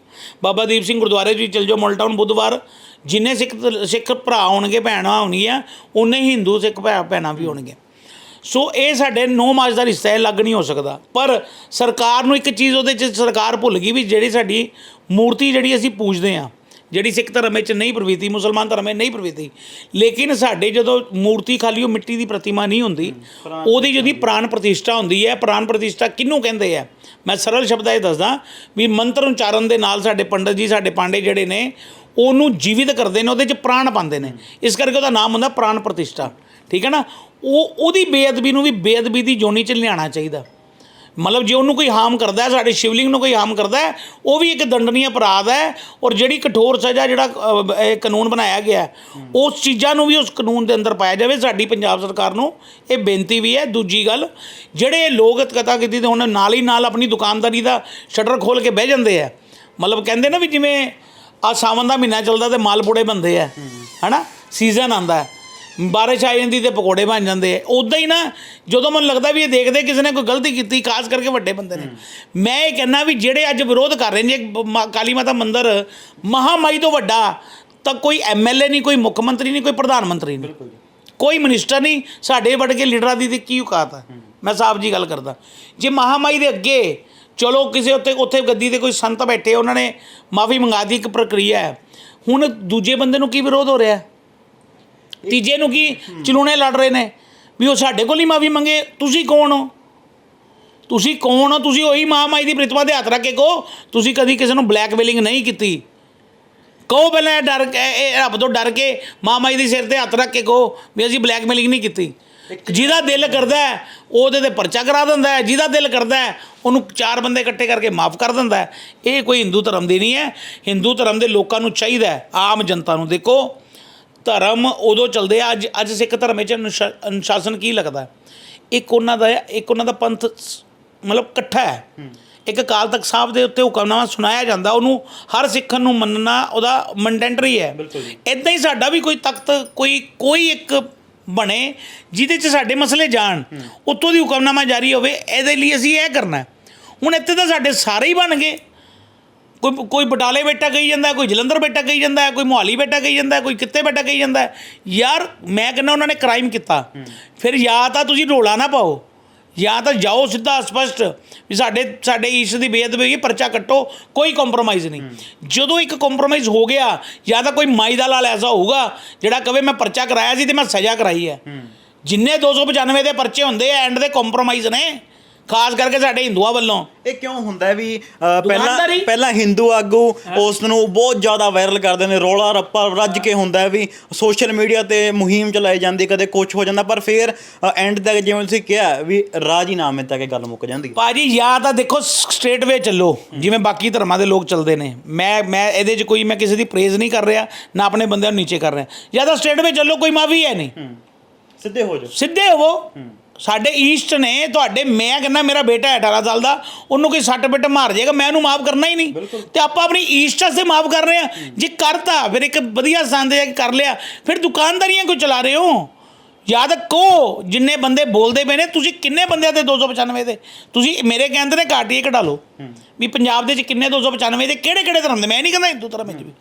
ਬਾਬਾ ਦੀਪ ਸਿੰਘ ਗੁਰਦੁਆਰੇ ਵੀ ਚਲ ਜਾਓ ਮੋਲਟਾਊਨ ਬੁੱਧਵਾਰ ਜਿੰਨੇ ਸਿੱਖ ਸਿੱਖ ਭਰਾ ਹੋਣਗੇ ਭੈਣਾਂ ਹੋਣਗੀਆਂ ਉਨੇ ਹੀ ਹਿੰਦੂ ਸਿੱਖ ਭੈਣਾਂ ਵੀ ਹੋਣਗੇ ਸੋ ਇਹ ਸਾਡੇ ਨੌ ਮਾਸ ਦਾ ਹੈ ਲੱਗ ਨਹੀਂ ਹੋ ਸਕਦਾ। ਪਰ ਸਰਕਾਰ ਨੂੰ ਇੱਕ ਚੀਜ਼ ਉਹਦੇ 'ਚ ਸਰਕਾਰ ਭੁੱਲ ਗਈ ਵੀ ਜਿਹੜੀ ਸਾਡੀ ਮੂਰਤੀ ਜਿਹੜੀ ਅਸੀਂ ਪੂਜਦੇ ਆ ਜਿਹੜੀ ਸਿੱਖ ਧਰਮ ਵਿੱਚ ਨਹੀਂ ਪ੍ਰਵੀਤੀ ਮੁਸਲਮਾਨ ਧਰਮ ਵਿੱਚ ਨਹੀਂ ਪ੍ਰਵੀਤੀ ਲੇਕਿਨ ਸਾਡੇ ਜਦੋਂ ਮੂਰਤੀ ਖਾਲੀ ਉਹ ਮਿੱਟੀ ਦੀ ਪ੍ਰਤਿਮਾ ਨਹੀਂ ਹੁੰਦੀ ਉਹਦੀ ਜਿਹੜੀ ਪ੍ਰਾਨ ਪ੍ਰਤਿਸ਼ਠਾ ਹੁੰਦੀ ਹੈ ਪ੍ਰਾਨ ਪ੍ਰਤਿਸ਼ਠਾ ਕਿਹਨੂੰ ਕਹਿੰਦੇ ਆ? ਮੈਂ ਸਰਲ ਸ਼ਬਦਾਂ 'ਚ ਦੱਸਦਾ ਵੀ ਮੰਤਰ ਉਚਾਰਨ ਦੇ ਨਾਲ ਸਾਡੇ ਪੰਡਤ ਜੀ ਸਾਡੇ ਪਾਂਡੇ ਜਿਹੜੇ ਨੇ ਉਹਨੂੰ ਜੀਵਿਤ ਕਰਦੇ ਨੇ ਉਹਦੇ 'ਚ ਪ੍ਰਾਣ ਪਾਉਂਦੇ ਨੇ। ਇਸ ਕਰਕੇ ਉਹਦਾ ਨਾਮ ਹੁੰਦਾ ਪ੍ਰਾਨ ਪ੍ਰਤਿਸ਼ਠਾ। ਠੀਕ ਹੈ ਨਾ? ਉਹ ਉਹਦੀ ਬੇਅਦਬੀ ਨੂੰ ਵੀ ਬੇਅਦਬੀ ਦੀ ਜੋਨੀ 'ਚ ਲਿਆਉਣਾ ਚਾਹੀਦਾ। ਮਤਲਬ ਜੇ ਉਹਨੂੰ ਕੋਈ ਹਾਰਮ ਕਰਦਾ ਹੈ ਸਾਡੇ ਸ਼ਿਵਲਿੰਗ ਨੂੰ ਕੋਈ ਹਾਰਮ ਕਰਦਾ ਹੈ ਉਹ ਵੀ ਇੱਕ ਦੰਡਨੀ ਅਪਰਾਧ ਹੈ ਔਰ ਜਿਹੜੀ ਕਠੋਰ ਸਜ਼ਾ ਜਿਹੜਾ ਅ, ਇਹ ਕਾਨੂੰਨ ਬਣਾਇਆ ਗਿਆ ਹੈ, ਉਸ ਚੀਜ਼ਾਂ ਨੂੰ ਵੀ ਉਸ ਕਾਨੂੰਨ ਦੇ ਅੰਦਰ ਪਾਇਆ ਜਾਵੇ। ਸਾਡੀ ਪੰਜਾਬ ਸਰਕਾਰ ਨੂੰ ਇਹ ਬੇਨਤੀ ਵੀ ਹੈ। ਦੂਜੀ ਗੱਲ ਜਿਹੜੇ ਲੋਕ ਕਥਾ ਕੀਤੀ ਤੇ ਹੁਣ ਨਾਲ ਹੀ ਨਾਲ ਆਪਣੀ ਦੁਕਾਨਦਾਰੀ ਦਾ ਸ਼ਟਰ ਖੋਲ ਕੇ ਬਹਿ ਜਾਂਦੇ ਆ। ਮਤਲਬ ਕਹਿੰਦੇ ਨਾ ਵੀ ਜਿਵੇਂ ਆ ਸਾਵਨ ਦਾ ਮਹੀਨਾ ਚੱਲਦਾ ਤੇ ਮਾਲਪੂੜੇ ਬੰਦੇ ਆ ਹਨਾ? ਸੀਜ਼ਨ ਆਂਦਾ ਹੈ। ਬਾਰਿਸ਼ ਆ ਜਾਂਦੀ ਤੇ ਪਕੌੜੇ ਬਣ ਜਾਂਦੇ ਆ। ਉਦਾਂ ਹੀ ਨਾ ਜਦੋਂ ਮੈਨੂੰ ਲੱਗਦਾ ਵੀ ਇਹ ਦੇਖਦੇ ਕਿਸੇ ਨੇ ਕੋਈ ਗਲਤੀ ਕੀਤੀ ਖਾਸ ਕਰਕੇ ਵੱਡੇ ਬੰਦੇ ਨੇ। ਮੈਂ ਇਹ ਕਹਿੰਦਾ ਵੀ ਜਿਹੜੇ ਅੱਜ ਵਿਰੋਧ ਕਰ ਰਹੇ ਨੇ ਕਾਲੀ ਮਾਤਾ ਮੰਦਿਰ ਮਹਾਮਾਈ ਤੋਂ ਵੱਡਾ ਤਾਂ ਕੋਈ ਐਮਐਲਏ ਨਹੀਂ ਕੋਈ ਮੁੱਖ ਮੰਤਰੀ ਨਹੀਂ ਕੋਈ ਪ੍ਰਧਾਨ ਮੰਤਰੀ ਨਹੀਂ। ਕੋਈ ਮਿਨਿਸਟਰ ਨਹੀਂ ਸਾਡੇ ਵੱਡ ਕੇ ਲੀਡਰਾਂ ਦੀ ਤੇ ਕੀ ਔਕਾਤ ਹੈ। ਮੈਂ ਸਾਫ਼ ਜੀ ਗੱਲ ਕਰਦਾ। ਜੇ ਮਹਾਮਾਈ ਦੇ ਅੱਗੇ ਚਲੋ ਕਿਸੇ ਉੱਤੇ ਉੱਥੇ ਗੱਦੀ ਤੇ ਕੋਈ ਸੰਤ ਬੈਠੇ ਉਹਨਾਂ ਨੇ ਮਾਫੀ ਮੰਗਾ ਦੀ ਇੱਕ ਪ੍ਰਕਿਰਿਆ ਹੈ। ਹੁਣ ਦੂਜੇ ਬੰਦੇ ਨੂੰ ਕੀ ਵਿਰੋਧ ਹੋ ਰਿਹਾ? ਹੈ ਤੀਜੇ ਨੂੰ ਕੀ? ਚਲੂਣੇ ਲੜ ਰਹੇ ਨੇ। ਵੀ ਉਹ ਸਾਡੇ ਕੋਲ ਹੀ ਮਾਫੀ ਮੰਗੇ ਤੁਸੀਂ ਕੌਣ ਹੋ? ਤੁਸੀਂ ਕੌਣ ਹੋ? ਤੁਸੀਂ ਉਹੀ ਮਹਾਮਾਈ ਦੀ ਪ੍ਰਤਿਮਾ ਦੇ ਹੱਥ ਰੱਖ ਕੇ ਕਹੋ ਤੁਸੀਂ ਕਦੀ ਕਿਸੇ ਨੂੰ ਬਲੈਕਮੇਲਿੰਗ ਨਹੀਂ ਕੀਤੀ। ਕਹੋ ਪਹਿਲਾਂ ਡਰ ਕੇ ਇਹ ਰੱਬ ਤੋਂ ਡਰ ਕੇ ਮਹਾਮਾਈ ਦੀ ਸਿਰ ਤੇ ਹੱਥ ਰੱਖ ਕੇ ਕਹੋ ਵੀ ਅਸੀਂ ਬਲੈਕਮੇਲਿੰਗ ਨਹੀਂ ਕੀਤੀ। ਜਿਹਦਾ ਦਿਲ ਕਰਦਾ ਉਹਦੇ ਤੇ ਪਰਚਾ ਕਰਾ ਦਿੰਦਾ ਹੈ। ਜਿਹਦਾ ਦਿਲ ਕਰਦਾ ਉਹਨੂੰ ਚਾਰ ਬੰਦੇ ਇਕੱਠੇ ਕਰਕੇ ਮਾਫ ਕਰ ਦਿੰਦਾ ਇਹ ਕੋਈ ਹਿੰਦੂ ਧਰਮ ਦੀ ਨਹੀਂ ਹੈ। ਹਿੰਦੂ ਧਰਮ ਦੇ ਲੋਕਾਂ ਨੂੰ ਚਾਹੀਦਾ ਆਮ ਜਨਤਾ ਨੂੰ ਦੇਖੋ। ਧਰਮ ਉਦੋਂ ਚੱਲਦੇ ਆ ਅੱਜ ਅੱਜ ਸਿੱਖ ਧਰਮ ਵਿੱਚ ਅਨੁਸ਼ਾ- ਅਨੁਸ਼ਾਸਨ ਕੀ ਲੱਗਦਾ? ਇੱਕ ਉਹਨਾਂ ਦਾ ਇੱਕ ਉਹਨਾਂ ਦਾ ਪੰਥ ਮਤਲਬ ਇਕੱਠਾ ਹੈ ਇੱਕ ਅਕਾਲ ਤਖਤ ਸਾਹਿਬ ਦੇ ਉੱਤੇ ਹੁਕਮਨਾਮਾ ਸੁਣਾਇਆ ਜਾਂਦਾ ਉਹਨੂੰ ਹਰ ਸਿੱਖਣ ਨੂੰ ਮੰਨਣਾ ਉਹਦਾ ਮੰਡੈਂਟਰੀ ਹੈ। ਇਦਾਂ ਹੀ ਸਾਡਾ ਵੀ ਕੋਈ ਤਖਤ ਕੋਈ ਕੋਈ ਇੱਕ ਬਣੇ ਜਿਹਦੇ 'ਚ ਸਾਡੇ ਮਸਲੇ ਜਾਣ ਉੱਤੋਂ ਦੀ ਹੁਕਮਨਾਮਾ ਜਾਰੀ ਹੋਵੇ ਇਹਦੇ ਲਈ ਅਸੀਂ ਇਹ ਕਰਨਾ। ਹੁਣ ਇੱਥੇ ਤਾਂ ਸਾਡੇ ਸਾਰੇ ਹੀ ਬਣ ਗਏ ਕੋਈ ਕੋਈ ਬਟਾਲੇ ਬੇਟਾ ਕਹੀ ਜਾਂਦਾ, ਕੋਈ ਜਲੰਧਰ ਬੇਟਾ ਕਹੀ ਜਾਂਦਾ, ਕੋਈ ਮੋਹਾਲੀ ਬੇਟਾ ਕਹੀ ਜਾਂਦਾ, ਕੋਈ ਕਿੱਤੇ ਬੇਟਾ ਕਹੀ ਜਾਂਦਾ। ਯਾਰ, ਮੈਂ ਕਹਿੰਦਾ ਉਹਨਾਂ ਨੇ ਕ੍ਰਾਈਮ ਕੀਤਾ। ਫਿਰ ਜਾਂ ਤਾਂ ਤੁਸੀਂ ਰੋਲਾ ਨਾ ਪਾਓ, ਜਾਂ ਤਾਂ ਜਾਓ ਸਿੱਧਾ ਸਪਸ਼ਟ ਵੀ ਸਾਡੇ ਸਾਡੇ ਈਸ਼ ਦੀ ਬੇਅਦਬੀ ਹੋਈ, ਪਰਚਾ ਕੱਟੋ, ਕੋਈ ਕੰਪਰੋਮਾਈਜ਼ ਨਹੀਂ। ਜਦੋਂ ਇੱਕ ਕੰਪਰੋਮਾਈਜ਼ ਹੋ ਗਿਆ, ਜਾਂ ਤਾਂ ਕੋਈ ਮਾਈ ਦਾ ਲਾਲ ਐਸਾ ਹੋਊਗਾ, ਜਿਹੜਾ ਕਵੇ ਮੈਂ ਪਰਚਾ ਕਰਾਇਆ ਸੀ ਤੇ ਮੈਂ ਸਜ਼ਾ ਕਰਾਈ ਹੈ। ਜਿੰਨੇ 295 ਦੇ ਪਰਚੇ ਹੁੰਦੇ ਐਂਡ ਦੇ ਕੰਪਰੋਮਾਈਜ਼ ਨੇ। ਖਾਸ ਕਰਕੇ ਸਾਡੇ ਹਿੰਦੂਆਂ ਵੱਲੋਂ। ਇਹ ਕਿਉਂ ਹੁੰਦਾ ਹੈ ਵੀ ਅ, ਪਹਿਲਾਂ ਦੁਕਾਨਦਾਰੀ? ਪਹਿਲਾਂ ਹਿੰਦੂ ਆਗੂ ਉਸ ਨੂੰ ਬਹੁਤ ਜ਼ਿਆਦਾ ਵਾਇਰਲ ਕਰਦੇ ਨੇ ਰੋਲਾ ਰੱਪਾ ਰੱਜ ਕੇ ਹੁੰਦਾ ਹੈ ਵੀ ਸੋਸ਼ਲ ਮੀਡੀਆ ਤੇ ਮੁਹਿੰਮ ਚਲਾਈ ਜਾਂਦੀ ਕਦੇ ਕੁਝ ਹੋ ਜਾਂਦਾ ਪਰ ਫਿਰ ਐਂਡ ਤੱਕ ਜਿਵੇਂ ਤੁਸੀਂ ਕਿਹਾ ਵੀ ਰਾਜੀਨਾਮੇ ਤੱਕ ਇਹ ਗੱਲ ਮੁੱਕ ਜਾਂਦੀ ਹੈ। ਭਾਜੀ ਜਾਂ ਤਾਂ ਦੇਖੋ ਸਟ੍ਰੇਟ ਵੇ ਚੱਲੋ। ਜਿਵੇਂ ਬਾਕੀ ਧਰਮਾਂ ਦੇ ਲੋਕ ਚੱਲਦੇ ਨੇ। ਮੈਂ ਮੈਂ ਇਹਦੇ 'ਚ ਕੋਈ ਮੈਂ ਕਿਸੇ ਦੀ ਪ੍ਰੇਜ਼ ਨਹੀਂ ਕਰ ਰਿਹਾ ਨਾ ਆਪਣੇ ਬੰਦਿਆਂ ਨੂੰ ਨੀਚੇ ਕਰ ਰਿਹਾ। ਜਾਂ ਤਾਂ ਸਟ੍ਰੇਟ ਵੇ ਚੱਲੋ ਕੋਈ ਮਾਫੀ ਹੈ ਨਹੀਂ। ਸਿੱਧੇ ਹੋ ਜਾਓ। ਸਿੱਧੇ ਹੋਵੋ। ਸਾਡੇ ਈਸਟ ਨੇ ਤੁਹਾਡੇ ਮੈਂ ਕਹਿੰਦਾ ਮੇਰਾ ਬੇਟਾ ਹੈ 18 ਸਾਲ ਦਾ ਉਹਨੂੰ ਕੋਈ ਸੱਟ ਪਿੱਟ ਮਾਰ ਜਾਏਗਾ ਮੈਂ ਉਹਨੂੰ ਮਾਫ ਕਰਨਾ ਹੀ ਨਹੀਂ। ਤੇ ਆਪਾਂ ਆਪਣੀ ਈਸਟ ਸੇ ਮਾਫ ਕਰ ਰਹੇ ਆ ਜੇ ਕਰਤਾ ਫਿਰ ਇੱਕ ਵਧੀਆ ਕੇ ਕਰ ਲਿਆ ਫਿਰ ਦੁਕਾਨਦਾਰੀਆਂ ਕਿਉਂ ਚਲਾ ਰਹੇ ਹੋ? ਯਾਦ ਕੋ ਜਿੰਨੇ ਬੰਦੇ ਬੋਲਦੇ ਪਏ ਨੇ ਤੁਸੀਂ ਕਿੰਨੇ ਬੰਦਿਆਂ ਦੇ 295 ਦੇ? ਤੁਸੀਂ ਮੇਰੇ ਕਹਿੰਦੇ ਨੇ ਕਾਟੀਏ ਕਢਾ ਲਓ। ਵੀ ਪੰਜਾਬ ਦੇ ਚ ਕਿੰਨੇ 295 ਦੇ ਕਿਹੜੇ ਕਿਹੜੇ ਧਰਮ ਦੇ? ਮੈਂ ਨਹੀਂ ਕਹਿੰਦਾ ਹਿੰਦੂ ਧਰਮ ਵਿੱਚ ਵੀ।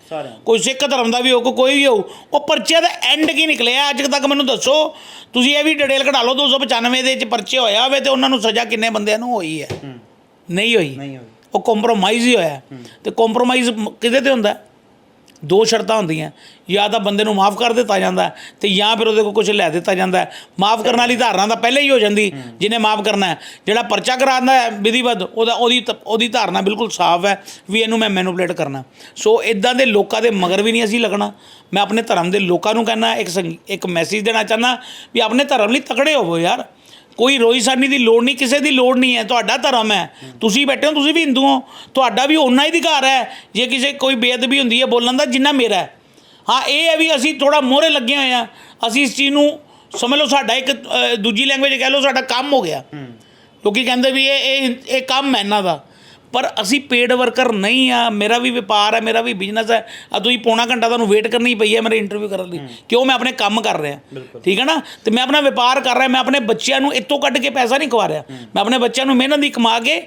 ਕੋਈ ਸਿੱਖ ਧਰਮ ਦਾ ਵੀ ਹੋ ਕੋਈ ਵੀ ਹੋ ਉਹ ਪਰਚੇ ਦਾ ਐਂਡ ਕੀ ਨਿਕਲਿਆ? ਅੱਜ ਤੱਕ ਮੈਨੂੰ ਦੱਸੋ। ਤੁਸੀਂ ਇਹ ਵੀ ਡਿਟੇਲ ਕਢਾ ਲਓ 295 ਦੇ ਚ ਪਰਚੇ ਹੋਇਆ ਹੋਵੇ ਤੇ ਉਹਨਾਂ ਨੂੰ ਸਜ਼ਾ ਕਿੰਨੇ ਬੰਦਿਆਂ ਨੂੰ ਹੋਈ ਹੈ? ਨਹੀਂ ਹੋਈ। ਨਹੀਂ ਹੋਈ। ਉਹ ਕੰਪਰੋਮਾਈਜ਼ ਹੀ ਹੋਇਆ। ਤੇ ਕੰਪਰੋਮਾਈਜ਼ ਕਿਹਦੇ ਤੇ ਹੁੰਦਾ? ਦੋ ਸ਼ਰਤਾਂ ਹੁੰਦੀਆਂ। ਜਾਂ ਤਾਂ ਬੰਦੇ ਨੂੰ ਮਾਫ ਕਰ ਦਿੱਤਾ ਜਾਂਦਾ ਹੈ ਤੇ ਜਾਂ ਫਿਰ ਉਹਦੇ ਕੋਲ ਕੁਝ ਲੈ ਦਿੱਤਾ ਜਾਂਦਾ ਮਾਫ ਕਰਨ ਵਾਲੀ ਧਾਰਨਾ ਤਾਂ ਪਹਿਲੇ ਹੀ ਹੋ ਜਾਂਦੀ, ਜਿਹਨੇ ਮਾਫ ਕਰਨਾ ਹੈ। ਜਿਹੜਾ ਪਰਚਾ ਕਰਾਉਂਦਾ ਹੈ ਵਿਧੀਵਤ, ਉਹਦਾ ਉਹਦੀ ਤ- ਉਹਦੀ ਧਾਰਨਾ ਬਿਲਕੁਲ ਸਾਫ਼ ਹੈ ਵੀ ਇਹਨੂੰ ਮੈਂ ਮੈਨੂਪਲੇਟ ਕਰਨਾ ਸੋ ਇਦਾਂ ਦੇ ਲੋਕਾਂ ਦੇ ਮਗਰ ਵੀ ਨਹੀਂ ਅਸੀਂ ਲੱਗਣਾ। ਮੈਂ ਆਪਣੇ ਧਰਮ ਦੇ ਲੋਕਾਂ ਨੂੰ ਕਹਿੰਦਾ ਇੱਕ ਸੰਗ- ਇੱਕ ਮੈਸੇਜ ਦੇਣਾ ਚਾਹੁੰਦਾ ਵੀ ਆਪਣੇ ਧਰਮ ਲਈ ਤਕੜੇ ਹੋਵੋ ਯਾਰ। ਕੋਈ ਰੋਈ ਸਾਨੀ ਦੀ ਲੋੜ ਨਹੀਂ ਕਿਸੇ ਦੀ ਲੋੜ ਨਹੀਂ ਹੈ। ਤੁਹਾਡਾ ਧਰਮ ਹੈ। ਤੁਸੀਂ ਬੈਠੇ ਹੋ ਤੁਸੀਂ ਵੀ ਹਿੰਦੂ ਹੋ। ਤੁਹਾਡਾ ਵੀ ਓਨਾ ਹੀ ਅਧਿਕਾਰ ਹੈ। ਜੇ ਕਿਸੇ ਕੋਈ ਬੇਅਦਬੀ ਹੁੰਦੀ ਹੈ ਬੋਲਣ ਦਾ ਜਿੰਨਾ ਮੇਰਾ ਹੈ। ਹਾਂ ਇਹ ਹੈ ਵੀ ਅਸੀਂ ਥੋੜਾ ਮੋਹਰੇ ਲੱਗੇ ਹੋਏ ਆ ਅਸੀਂ ਇਸ ਚੀਜ਼ ਨੂੰ ਸਮਝ ਲਓ ਸਾਡਾ ਇੱਕ ਅ, ਦੂਜੀ ਲੈਂਗੁਏਜ ਕਹਿ ਲਓ ਸਾਡਾ ਕੰਮ ਹੋ ਗਿਆ। ਲੋਕੀ ਕਹਿੰਦੇ ਵੀ ਇਹ ਇਹ ਇਹ ਕੰਮ ਹੈ ਇਹਨਾਂ ਦਾ। ਪਰ ਅਸੀਂ ਪੇਡ ਵਰਕਰ ਨਹੀਂ ਆ ਮੇਰਾ ਵੀ ਵਪਾਰ ਹੈ ਮੇਰਾ ਵੀ ਬਿਜ਼ਨਸ ਹੈ ਆ ਤੁਸੀਂ ਪੌਣਾ ਘੰਟਾ ਤੁਹਾਨੂੰ ਵੇਟ ਕਰਨੀ ਪਈ ਹੈ ਮੇਰੇ ਇੰਟਰਵਿਊ ਕਰਨ ਲਈ। ਕਿਉਂ ਮੈਂ ਆਪਣੇ ਕੰਮ ਕਰ ਰਿਹਾ? ਠੀਕ ਹੈ ਨਾ? ਤੇ ਮੈਂ ਆਪਣਾ ਵਪਾਰ ਕਰ ਰਿਹਾ ਮੈਂ ਆਪਣੇ ਬੱਚਿਆਂ ਨੂੰ ਇੱਥੋਂ ਕੱਢ ਕੇ ਪੈਸਾ ਨਹੀਂ ਖਵਾ ਰਿਹਾ। ਮੈਂ ਆਪਣੇ ਬੱਚਿਆਂ ਨੂੰ ਮਿਹਨਤ ਦੀ ਕਮਾ ਕੇ